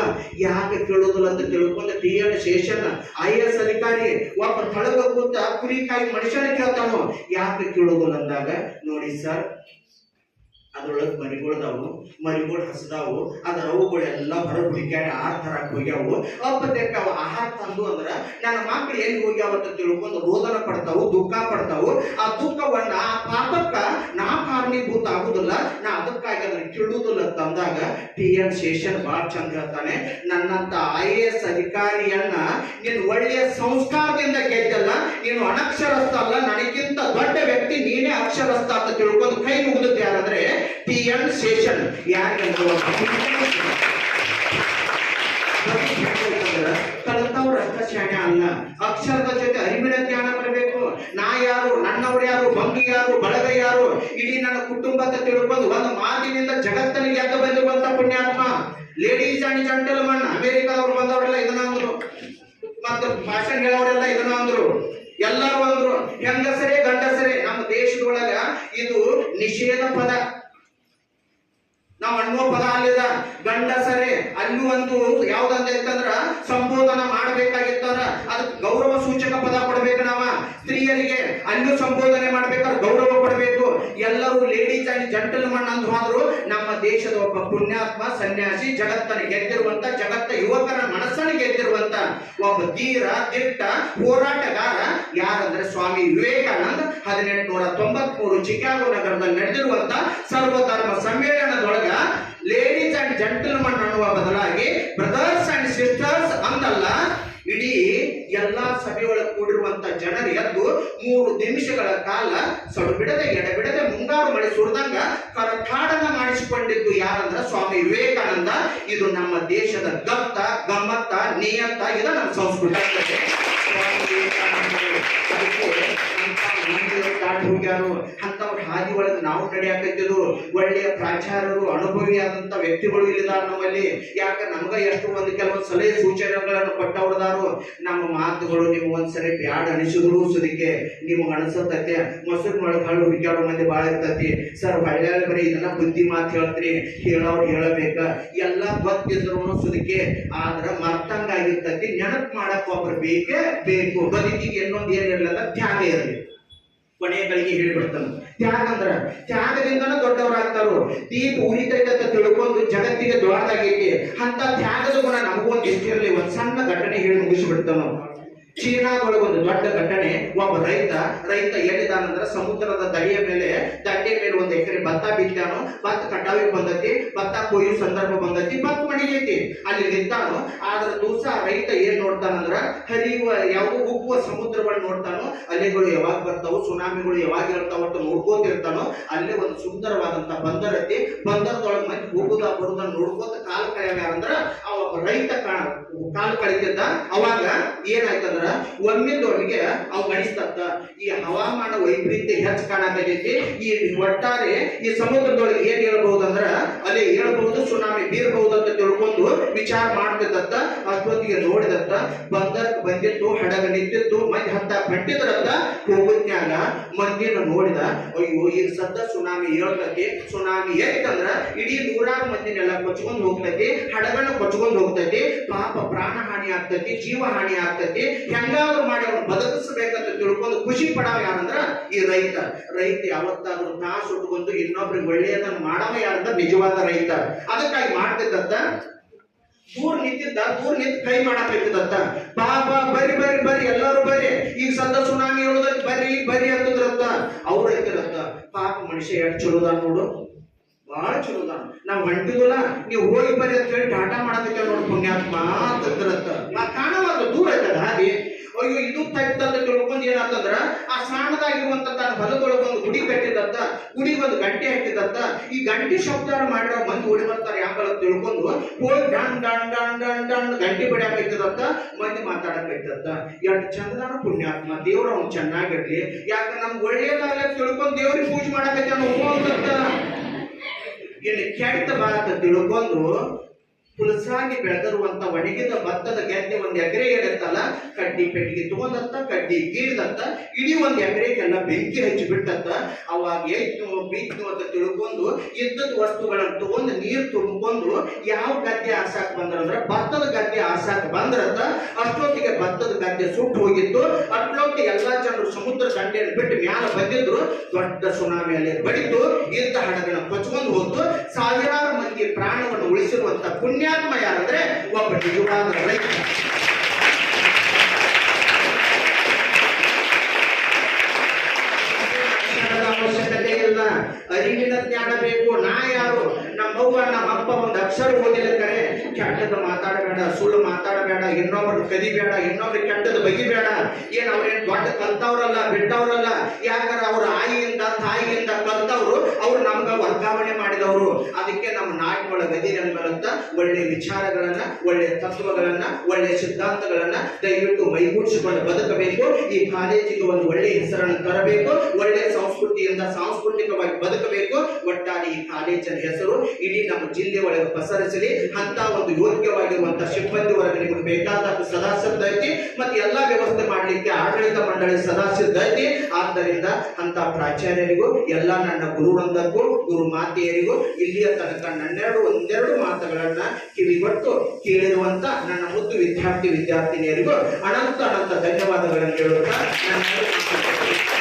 ಯಾಕೆ ಕೇಳುದಿಲ್ಲ ಅಂತ ತಿಳ್ಕೊಂಡು T N Seshan I S ಅಧಿಕಾರಿ. ಒಬ್ಬ ತಳಗ ಕುರಿ ಕುರಿಕಾಯಿ ಮನುಷ್ಯನ ಕೇಳ್ತಾನೋ? ಯಾಕೆ ಕೇಳುದಿಲ್ಲ ಅಂದಾಗ, ನೋಡಿ ಸರ್ ಅದ್ರೊಳಗೆ ಮರಿಗಳದಾವು, ಮರಿಗಳು ಹಸದಾವು ಅದರ ಅವುಗಳೆಲ್ಲ ಹೊರಗೆ ಹುಡುಕ್ಯಾಡಿ ಆಹಾರ ತರಕ್ ಹೋಗ್ಯಾವು. ಅಪ್ಪದಕ್ಕೆ ಅವ ಆಹಾರ ತಂದು ಅಂದ್ರ ನನ್ನ ಮಕ್ಳು ಎಲ್ಲಿ ಹೋಗ್ಯಾವ ಅಂತ ತಿಳ್ಕೊಂಡು ರೋದನ ಪಡ್ತಾವು, ದುಃಖ ಪಡ್ತಾವು. ಆ ದುಃಖವನ್ನ ಆ ಪಾಪಕ್ಕ ನಾ ಕಾರಣೀಭೂತ ಆಗುದಿಲ್ಲ. ನಾ ಅದಕ್ಕಾಗಿ ಅದನ್ನ ಕೇಳುವುದಿಲ್ಲ ತಂದಾಗ ಟಿ ಎನ್ ಶೇಷನ್ ಬಹಳ ಚಂದ ಹೇಳ್ತಾನೆ, ನನ್ನಂತ ಐ ಎ ಎಸ್ ಅಧಿಕಾರಿಯನ್ನ ನೀನು ಒಳ್ಳೆಯ ಸಂಸ್ಕಾರದಿಂದ ಗೆದ್ದಲ್ಲ, ನೀನು ಅನಕ್ಷರಸ್ಥ ಅಲ್ಲ, ನನಗಿಂತ ದೊಡ್ಡ ವ್ಯಕ್ತಿ ನೀನೇ ಅಕ್ಷರಸ್ಥ ಅಂತ ತಿಳ್ಕೊಂಡು ಕೈ ಮುಗಿದದ್ದು ಯಾರಂದ್ರೆ ಟಿ ಎನ್ ಶೇಷನ್ ಯಾರಿಗೆ ಕಲಿತವ್ರ ಅಷ್ಟ ಶಾಣೆ ಅಲ್ಲ. ಅಕ್ಷರದ ಜೊತೆ ಅರಿವಿನ ಜ್ಞಾನ ಬರಬೇಕು. ನಾ ಯಾರು ನನ್ನ ನನ್ನವ್ರು ಯಾರು ಬಂಗಿ ಯಾರು, ಬಳಗ ಯಾರು? ಇಡೀ ನನ್ನ ಕುಟುಂಬದ ತಿಳ್ಕೊಂಡು ಒಂದು ಮಾತಿನಿಂದ ಜಗತ್ತನಿಗೆ ಯಾಕೆ ಬಂದಿರುವಂತ ಪುಣ್ಯಾತ್ಮ. ಲೇಡೀಸ್ ಅಂಡ್ ಜಂಟಲ್ಮನ್ ಅಮೇರಿಕಾದವ್ರು ಬಂದವರೆಲ್ಲ ಇದನ್ನ ಅಂದ್ರು. ಮತ್ತು ಭಾಷಣ ಹೇಳೋರೆಲ್ಲ ಇದನ್ನ ಅಂದ್ರು. ಎಲ್ಲರೂ ಅಂದ್ರು. ಹೆಂಗಸರೇ, ಗಂಡಸರೇ, ನಮ್ಮ ದೇಶದೊಳಗ ಇದು ನಿಷೇಧ ಪದ. ನಾವು ಅನ್ನೋ ಪದ ಅಲ್ಲಿದ. ಗಂಡಸರೇ ಅಲ್ಲಿ ಒಂದು ಯಾವ್ದಂತ ಅಂತಂದ್ರ ಸಂಬೋಧನ ಮಾಡ್ಬೇಕಾಗಿತ್ತಾರ ಅದಕ್ಕೆ ಗೌರವ ಸೂಚಕ ಪದ ಕೊಡ್ಬೇಕು ನಾವ. ಸ್ತ್ರೀಯರಿಗೆ ಅಲ್ಲೂ ಸಂಬೋಧನೆ ಮಾಡ್ಬೇಕಾದ್ರೆ ಗೌರವ ಕೊಡಬೇಕು. ಎಲ್ಲರೂ ಲೇಡೀಸ್ ಅಂಡ್ ಮಣ್ಣ ಅಂತ ಹೋದ್ರು ನಮ್ಮ ದೇಶದ ಒಬ್ಬ ಪುಣ್ಯಾತ್ಮ, ಸನ್ಯಾಸಿ, ಜಗತ್ತನ್ನು ಗೆದ್ದಿರುವಂತ, ಜಗತ್ತ ಯುವಕರ ಮನಸ್ಸನ್ನು ಗೆದ್ದಿರುವಂತ ಒಬ್ಬ ಧೀರ, ದಿಟ್ಟ, ಹೋರಾಟಗಾರ ಯಾರಂದ್ರೆ ಸ್ವಾಮಿ ವಿವೇಕಾನಂದ ಹದಿನೆಂಟುನೂರ ತೊಂಬತ್ ಮೂರು ಚಿಕಾಗೋ ನಗರದಲ್ಲಿ ನಡೆದಿರುವಂತ ಸರ್ವಧರ್ಮ ಸಮ್ಮೇಳನದೊಳಗ ಲೇಡೀಸ್ ಅಂಡ್ ಜೆಂಟಲ್ಮನ್ ಅನ್ನುವ ಬದಲಾಗಿ ಬ್ರದರ್ಸ್ ಅಂಡ್ ಸಿಸ್ಟರ್ಸ್ ಅಂದಲ್ಲ ಇಡೀ ಎಲ್ಲಾ ಸಭೆಯೊಳಗೆ ಕೂಡಿರುವಂತ ಜನರು ಎದ್ದು ಮೂರು ನಿಮಿಷಗಳ ಕಾಲ ಸಡು ಬಿಡದೆ ಎಡಬಿಡದೆ ಮುಂಗಾರು ಮಳೆ ಸುರಿದಂಗ ಕರಕಾಡನ ಮಾಡಿಸಿಕೊಂಡಿದ್ದು ಯಾರಂದ್ರ ಸ್ವಾಮಿ ವಿವೇಕಾನಂದ. ಇದು ನಮ್ಮ ದೇಶದ ಗತ್ತ ಗಮ್ಮತ್ತ ನಿಯತ್ತ ಇದು ನಮ್ಮ ಸಂಸ್ಕೃತಿ ಅಂತವ್ರ ಹಾದಿ ಒಳಗೆ ನಾವು ನಡೆಯಾಕತ್ತಿದ್ದು ಒಳ್ಳೆಯ ಪ್ರಾಚಾರ್ಯರು ಅನುಭವಿಯಾದಂತ ವ್ಯಕ್ತಿಗಳು ಇಲ್ಲಿದಾರ ನಮ್ಮಲ್ಲಿ ಯಾಕ ನಮ್ಗ ಎಷ್ಟು ಒಂದು ಕೆಲವೊಂದು ಸಲಹೆ ಸೂಚನೆಗಳನ್ನು ಕೊಟ್ಟವ್ರದಾರು ನಮ್ಮ ಮಾತುಗಳು ನೀವು ಒಂದ್ಸರಿ ಬ್ಯಾಡ್ ಅನಿಸಿದ್ರು ಸುದಿಕೆ ನಿಮ್ಗೆ ಅನಿಸತೈತೆ ಮೊಸರಿನೊಳಗೆ ಹಳ್ಳು ಹುಡುಕ್ಯಾಡೋ ಮಂದಿ ಬಾಳ ಇರ್ತೈತಿ ಸರ್ ಹಳ್ಳ್ಯಾಳ ಬರೀ ಇದನ್ನ ಬುದ್ಧಿ ಮಾತು ಹೇಳ್ತೀರಿ ಹೇಳೋರು ಹೇಳಬೇಕ ಎಲ್ಲ ಗೊತ್ತಿದ್ರು ಸುದಿಕೆ ಆದ್ರ ಮರ್ತಂಗಾಗಿರ್ತೈತಿ ನೆನಪು ಮಾಡಕ್ ಒಬ್ರು ಬೇಕೇ ಬೇಕು. ಬದುಕಿಗೆ ಇನ್ನೊಂದು ಏನಿರಲಿಲ್ಲ ತ್ಯಾಗ ಇರಲಿ. ಕೊನೆಯ ಕಳಿಗೆ ಹೇಳ್ಬಿಡ್ತಾನ. ತ್ಯಾಗ ಅಂದ್ರ ತ್ಯಾಗದಿಂದನ ದೊಡ್ಡವರಾಗ್ತಾರು? ದೀಪ ಉರಿತೈತೆ ತಿಳ್ಕೊಂಡು ಜಗತ್ತಿಗೆ ದೊಡ್ಡದಾಗೈತಿ ಅಂತ ತ್ಯಾಗದ ಗುಣ ನಮಗೊಂದು ಎಷ್ಟಿರಲಿ? ಒಂದ್ ಸಣ್ಣ ಘಟನೆ ಹೇಳಿ ಮುಗಿಸ್ಬಿಡ್ತಾನ ಚೀನಾದೊಳಗೆ ಒಂದು ದೊಡ್ಡ ಘಟನೆ. ಒಬ್ಬ ರೈತ ರೈತ ಎಲ್ಲಿದಾನಂದ್ರ ಸಮುದ್ರದ ದಡಿಯ ಮೇಲೆ ದಂಡೆ ಮೇಲೆ ಒಂದು ಎಕರೆ ಭತ್ತ ಬಿತ್ತಾನು. ಭತ್ತ ಕಟಾವಿಗೆ ಬಂದತಿ, ಭತ್ತ ಕೊಯ್ಯೋ ಸಂದರ್ಭ ಬಂದತಿ, ಭತ್ತ ಮಡಿಗೈತಿ ಅಲ್ಲಿ ನಿಂತಾನು. ಆದ್ರ ದಿವಸ ರೈತ ಏನ್ ನೋಡ್ತಾನಂದ್ರ ಹರಿಯುವ ಯಾವ ಉಗ್ಗುವ ಸಮುದ್ರವನ್ನು ನೋಡ್ತಾನೋ. ಅಲೆಗಳು ಯಾವಾಗ ಬರ್ತಾವ, ಸುನಾಮಿಗಳು ಯಾವಾಗ ಇರ್ತಾವ ಅಂತ ನೋಡ್ಕೋತಿರ್ತಾನೋ ಅಲ್ಲಿ ಒಂದು ಸುಂದರವಾದಂತ ಬಂದರ್ ಐತಿ. ಬಂದರದೊಳಗೆ ಮಂದಿ ಹೋಗುದ ಬರುದನ್ನ ನೋಡ್ಕೋತ ಕಾಲ್ ಅಂದ್ರ ಅವ ರೈತ ಕಾಲ್ ಕಳಿತಿದ್ದ. ಅವಾಗ ಏನಾಯ್ತಂದ್ರ ಒಮ್ಮಿಂದೊಮ್ಮಿಗೆ ಅವ್ ಗಣಿಸ್ತತ್ತ ಈ ಹವಾಮಾನ ವೈಪರೀತ್ಯ ಹೆಚ್ಚು ಕಾಣತೈತಿ ಈ ಒಟ್ಟಾರೆ ಈ ಸಮುದ್ರದೊಳಗೆ ಏನ್ ಹೇಳ್ಬಹುದಂದ್ರ ಅಲ್ಲಿ ಹೇಳ್ಬಹುದು ಸುನಾಮಿ ಬೀರ್ಬಹುದು ಅಂತ ತಿಳ್ಕೊಂಡು ವಿಚಾರ ಮಾಡ್ತಿದ್ದತ್ತ ಅಷ್ಟೊತ್ತಿಗೆ ನೋಡಿದತ್ತ ಬಂದಕ್ ಬಂದಿತ್ತು ಹಡಗ ನಿಂತಿತ್ತು ಮಂದಿ ಹತ್ತ ಕಟ್ಟಿದ್ರತ್ತ ಹೋಗುತ್ನ್ಯಾಗ ಮಂದಿನ ನೋಡಿದ, ಅಯ್ಯೋ ಈಗ ಸದ್ದ ಸುನಾಮಿ ಹೇಳ್ತೈತಿ ಸುನಾಮಿ ಐತಂದ್ರ ಇಡೀ ನೂರಾರು ಮಂದಿನೆಲ್ಲ ಕೊಚ್ಕೊಂಡು ಹೋಗ್ತೈತಿ. ಹಡಗನ ಕೊಚ್ಕೊಂಡು ಹೋಗ್ತೈತಿ. ಪಾಪ ಪ್ರಾಣ ಹಾನಿ ಆಗ್ತೈತಿ ಜೀವ ಹಾನಿ ಆಗ್ತೈತಿ. ಹೆಂಗಾದ್ರೂ ಮಾಡಿ ಅವ್ನು ಬದುಕಿಸ್ಬೇಕಂತ ತಿಳ್ಕೊಂಡು ಖುಷಿ ಪಡವ ಯಾರಂದ್ರ ಈ ರೈತ. ರೈತ ಯಾವತ್ತಾದ್ರೂ ತಾಸು ಉಟ್ಕೊಂಡು ಇನ್ನೊಬ್ರಿಗೆ ಒಳ್ಳೆಯದನ್ನ ಮಾಡವ ಯಾರಂದ್ರ ನಿಜವಾದ ರೈತ. ಅದಕ್ಕಾಗಿ ಮಾಡ್ತಿದ್ದಂತ ದೂರ ನಿಂತಿದ್ದ, ದೂರ ನಿಂತು ಕೈ ಮಾಡಬೇಕಿದ್ದಂತ ಬಾ ಬಾ ಬರಿ ಬರಿ ಬರಿ ಎಲ್ಲರೂ ಬರಿ ಈಗ ಸದ್ದ ಸುನಾಮಿ ಹೇಳುದ ಬರಿ ಬರಿ ಅಂತಂದ್ರಂತ. ಅವ್ರ ಐತಿರತ್ತ ಪಾಪ ಮನುಷ್ಯ ಎಷ್ಟು ಚಲೋದ ನೋಡು. ಬಹಳ ಚಲೋದ ನಾವ್ ಹೊಂಟಿದ್ವಲ್ಲ ನೀವು ಹೋಗಿ ಬರ್ರಿ ಅಂತ ಹೇಳಿ ಟಾಟಾ ಮಾಡೋದಕ್ಕೆ ನೋಡಿ ಪುಣ್ಯಾತ್ಮ ಅಂತಂದ್ರತ್ತ ನಾ ಕಾಣವಾದ ದೂರ ಐತದ ಹಾದಿ ಅಯ್ಯೋ, ಇದು ತಟ್ಟಂತ ತಿಳ್ಕೊಂಡು ಏನಾತಂದ್ರ, ಆ ಸಣ್ಣದಾಗಿರುವಂತ ತನ್ನ ಹೊಲದೊಳಗೆ ಒಂದು ಗುಡಿ ಕಟ್ಟಿದತ್ತ ಗುಡಿ ಒಂದು ಗಂಟೆ ಹಾಕಿದತ್ತ, ಈ ಗಂಟೆ ಶಬ್ದ ಮಾಡಿರೋ ಮಂದಿ ಓಡಿ ಬರ್ತಾರೆ ಯಾಕಲ್ಲ ತಿಳ್ಕೊಂಡು ಹೋಗಿ ಡಣ್ ಡಣ್ ಡಣ್ ಡಣ್ ಡಣ್ ಗಂಟೆ ಬಡಿಯಾಕೈತದಂತ ಮಂದಿ ಮಾತಾಡಕೈತದ ಎಷ್ಟು ಚಂದನ ಪುಣ್ಯಾತ್ಮ, ದೇವ್ರ ಅವ್ನು ಚೆನ್ನಾಗಿರ್ಲಿ ಯಾಕ ನಮ್ಗೆ ಒಳ್ಳೆಯದಾಗ ತಿಳ್ಕೊಂಡು ದೇವ್ರಿಗೆ ಪೂಜೆ ಮಾಡಕೈತೆ ಅನ್ನೋ ಇಲ್ಲಿ ಕೆಟ್ಟ ಮಾತ ತಿಳ್ಕೊಂಡು ಹುಲಸಾಗಿ ಬೆಳೆದಿರುವಂತ ಒಣಗಿದ ಭತ್ತದ ಗದ್ದೆ ಒಂದ್ ಎಕರೆ ಏನಿರ್ತಲ್ಲ ಕಡ್ಡಿ ಪೆಟ್ಟಿಗೆ ತಗೊಂಡತ್ತ ಕಡ್ಡಿ ಗೀಳ್ದತ್ತ ಇಡೀ ಒಂದ್ ಎಕರೆಗೆಲ್ಲ ಬೆಂಕಿ ಹಚ್ಚಿ ಬಿಟ್ಟತ್ತ. ಅವಾಗ ಏಯ್ತು ಬೀಗ್ತು ಅಂತ ತಿಳ್ಕೊಂಡು ಇದ್ದದ ವಸ್ತುಗಳನ್ನ ತಗೊಂಡು ನೀರು ತುಂಬಿಕೊಂಡು ಯಾವ ಗದ್ದೆ ಆಸಾಕ್ ಬಂದ್ರಂದ್ರ ಭತ್ತದ ಗದ್ದೆ ಆಸಾಕ್ ಬಂದ್ರತ್ತ. ಅಷ್ಟೊತ್ತಿಗೆ ಭತ್ತದ ಗದ್ದೆ ಸುಟ್ಟು ಹೋಗಿತ್ತು. ಅಷ್ಟೊತ್ತಿಗೆ ಎಲ್ಲಾ ಜನರು ಸಮುದ್ರ ದಂಡೆಯನ್ನು ಬಿಟ್ಟು ಮ್ಯಾಲ ಬಂದಿದ್ರು. ದೊಡ್ಡ ಸುನಾಮಿ ಅಲ್ಲಿ ಬಡಿದು ಇದ್ದ ಹಡಗನ ಕೊಚ್ಕೊಂಡು ಹೋದ್ರು ಸಾವಿರಾರು ಮಂದಿ ಪ್ರಾಣವನ್ನು ಉಳಿಸಿರುವಂತ ಪುಣ್ಯಾತ್ಮ ಯಾರಂದ್ರೆ ಒಬ್ಬ ನಿಜವಾದ ರೈತ. ಅವಶ್ಯಕತೆ ಇಲ್ಲ. ಅರಿವಿನ ಜ್ಞಾನ ಬೇಕು. ನಾ ಯಾರು? ನಮ್ಮವ್ವ ನಮ್ಮ ಅಪ್ಪ ಒಂದು ಅಕ್ಷರ ಓದಿಲ್ಲ ಕರೆ ಕೆಟ್ಟದ ಮಾತಾಡಬೇಡ, ಸುಳ್ಳು ಮಾತಾಡಬೇಡ ಇನ್ನೊಬ್ರು ಕದಿಬೇಡ, ಇನ್ನೊಬ್ರು ಕೆಟ್ಟದ ಬಗಿಬೇಡ ಏನ್ ಅವ್ರೇನ್ ದೊಡ್ಡ ಕಲ್ತವ್ರಲ್ಲ, ಬಿಟ್ಟವ್ರಲ್ಲ? ಯಾಕಂದ್ರೆ ಅವ್ರ ವರ್ಗಾವಣೆ ಮಾಡಿದವರು. ಅದಕ್ಕೆ ನಮ್ಮ ನಾಡಿನೊಳಗೆ ಅದಿರಿ ಅನ್ಬಲಂತ ಒಳ್ಳೆ ವಿಚಾರಗಳನ್ನ, ಒಳ್ಳೆ ತತ್ವಗಳನ್ನ, ಒಳ್ಳೆ ಸಿದ್ಧಾಂತಗಳನ್ನ ದಯವಿಟ್ಟು ಮೈಗೂಡಿಸಿಕೊಂಡು ಬದುಕಬೇಕು. ಈ ಕಾಲೇಜಿಗೆ ಒಂದು ಒಳ್ಳೆ ಹೆಸರನ್ನು ತರಬೇಕು. ಒಳ್ಳೆ ಸಂಸ್ಕೃತಿಯಿಂದ ಸಾಂಸ್ಕೃತಿಕವಾಗಿ ಬದುಕಬೇಕು. ಒಟ್ಟಾರೆ ಈ ಕಾಲೇಜಿನ ಹೆಸರು ಇಡೀ ನಮ್ಮ ಜಿಲ್ಲೆ ಒಳಗೆ ಪಸರಿಸಲಿ. ಅಂತ ಒಂದು ಯೋಗ್ಯವಾಗಿರುವಂತಹ ಸಿಬ್ಬಂದಿ ವರ್ಗ ನಿಮಗೆ ಬೇಕಾದ ಸದಾ ಸಿದ್ಧ ಐತಿ. ಮತ್ತೆ ಎಲ್ಲಾ ವ್ಯವಸ್ಥೆ ಮಾಡಲಿಕ್ಕೆ ಆಡಳಿತ ಮಂಡಳಿ ಸದಾ ಸಿದ್ಧ ಐತಿ. ಆದ್ದರಿಂದ ಅಂತ ಪ್ರಾಚಾರ್ಯರಿಗೂ, ಎಲ್ಲ ನನ್ನ ಗುರುವೃಂದಕ್ಕೂ, ಗುರು ಮಾತೆಯರಿಗೂ ಇಲ್ಲಿಯ ತನಕ ನನ್ನೆರಡು ಒಂದೆರಡು ಮಾತುಗಳನ್ನ ಕಿವಿಗೊಟ್ಟು ಕೇಳಿರುವಂತ ನನ್ನ ಮುದ್ದು ವಿದ್ಯಾರ್ಥಿ ವಿದ್ಯಾರ್ಥಿನಿಯರಿಗೂ ಅನಂತ ಅನಂತ ಧನ್ಯವಾದಗಳನ್ನು ಹೇಳುತ್ತಾ ನನ್ನ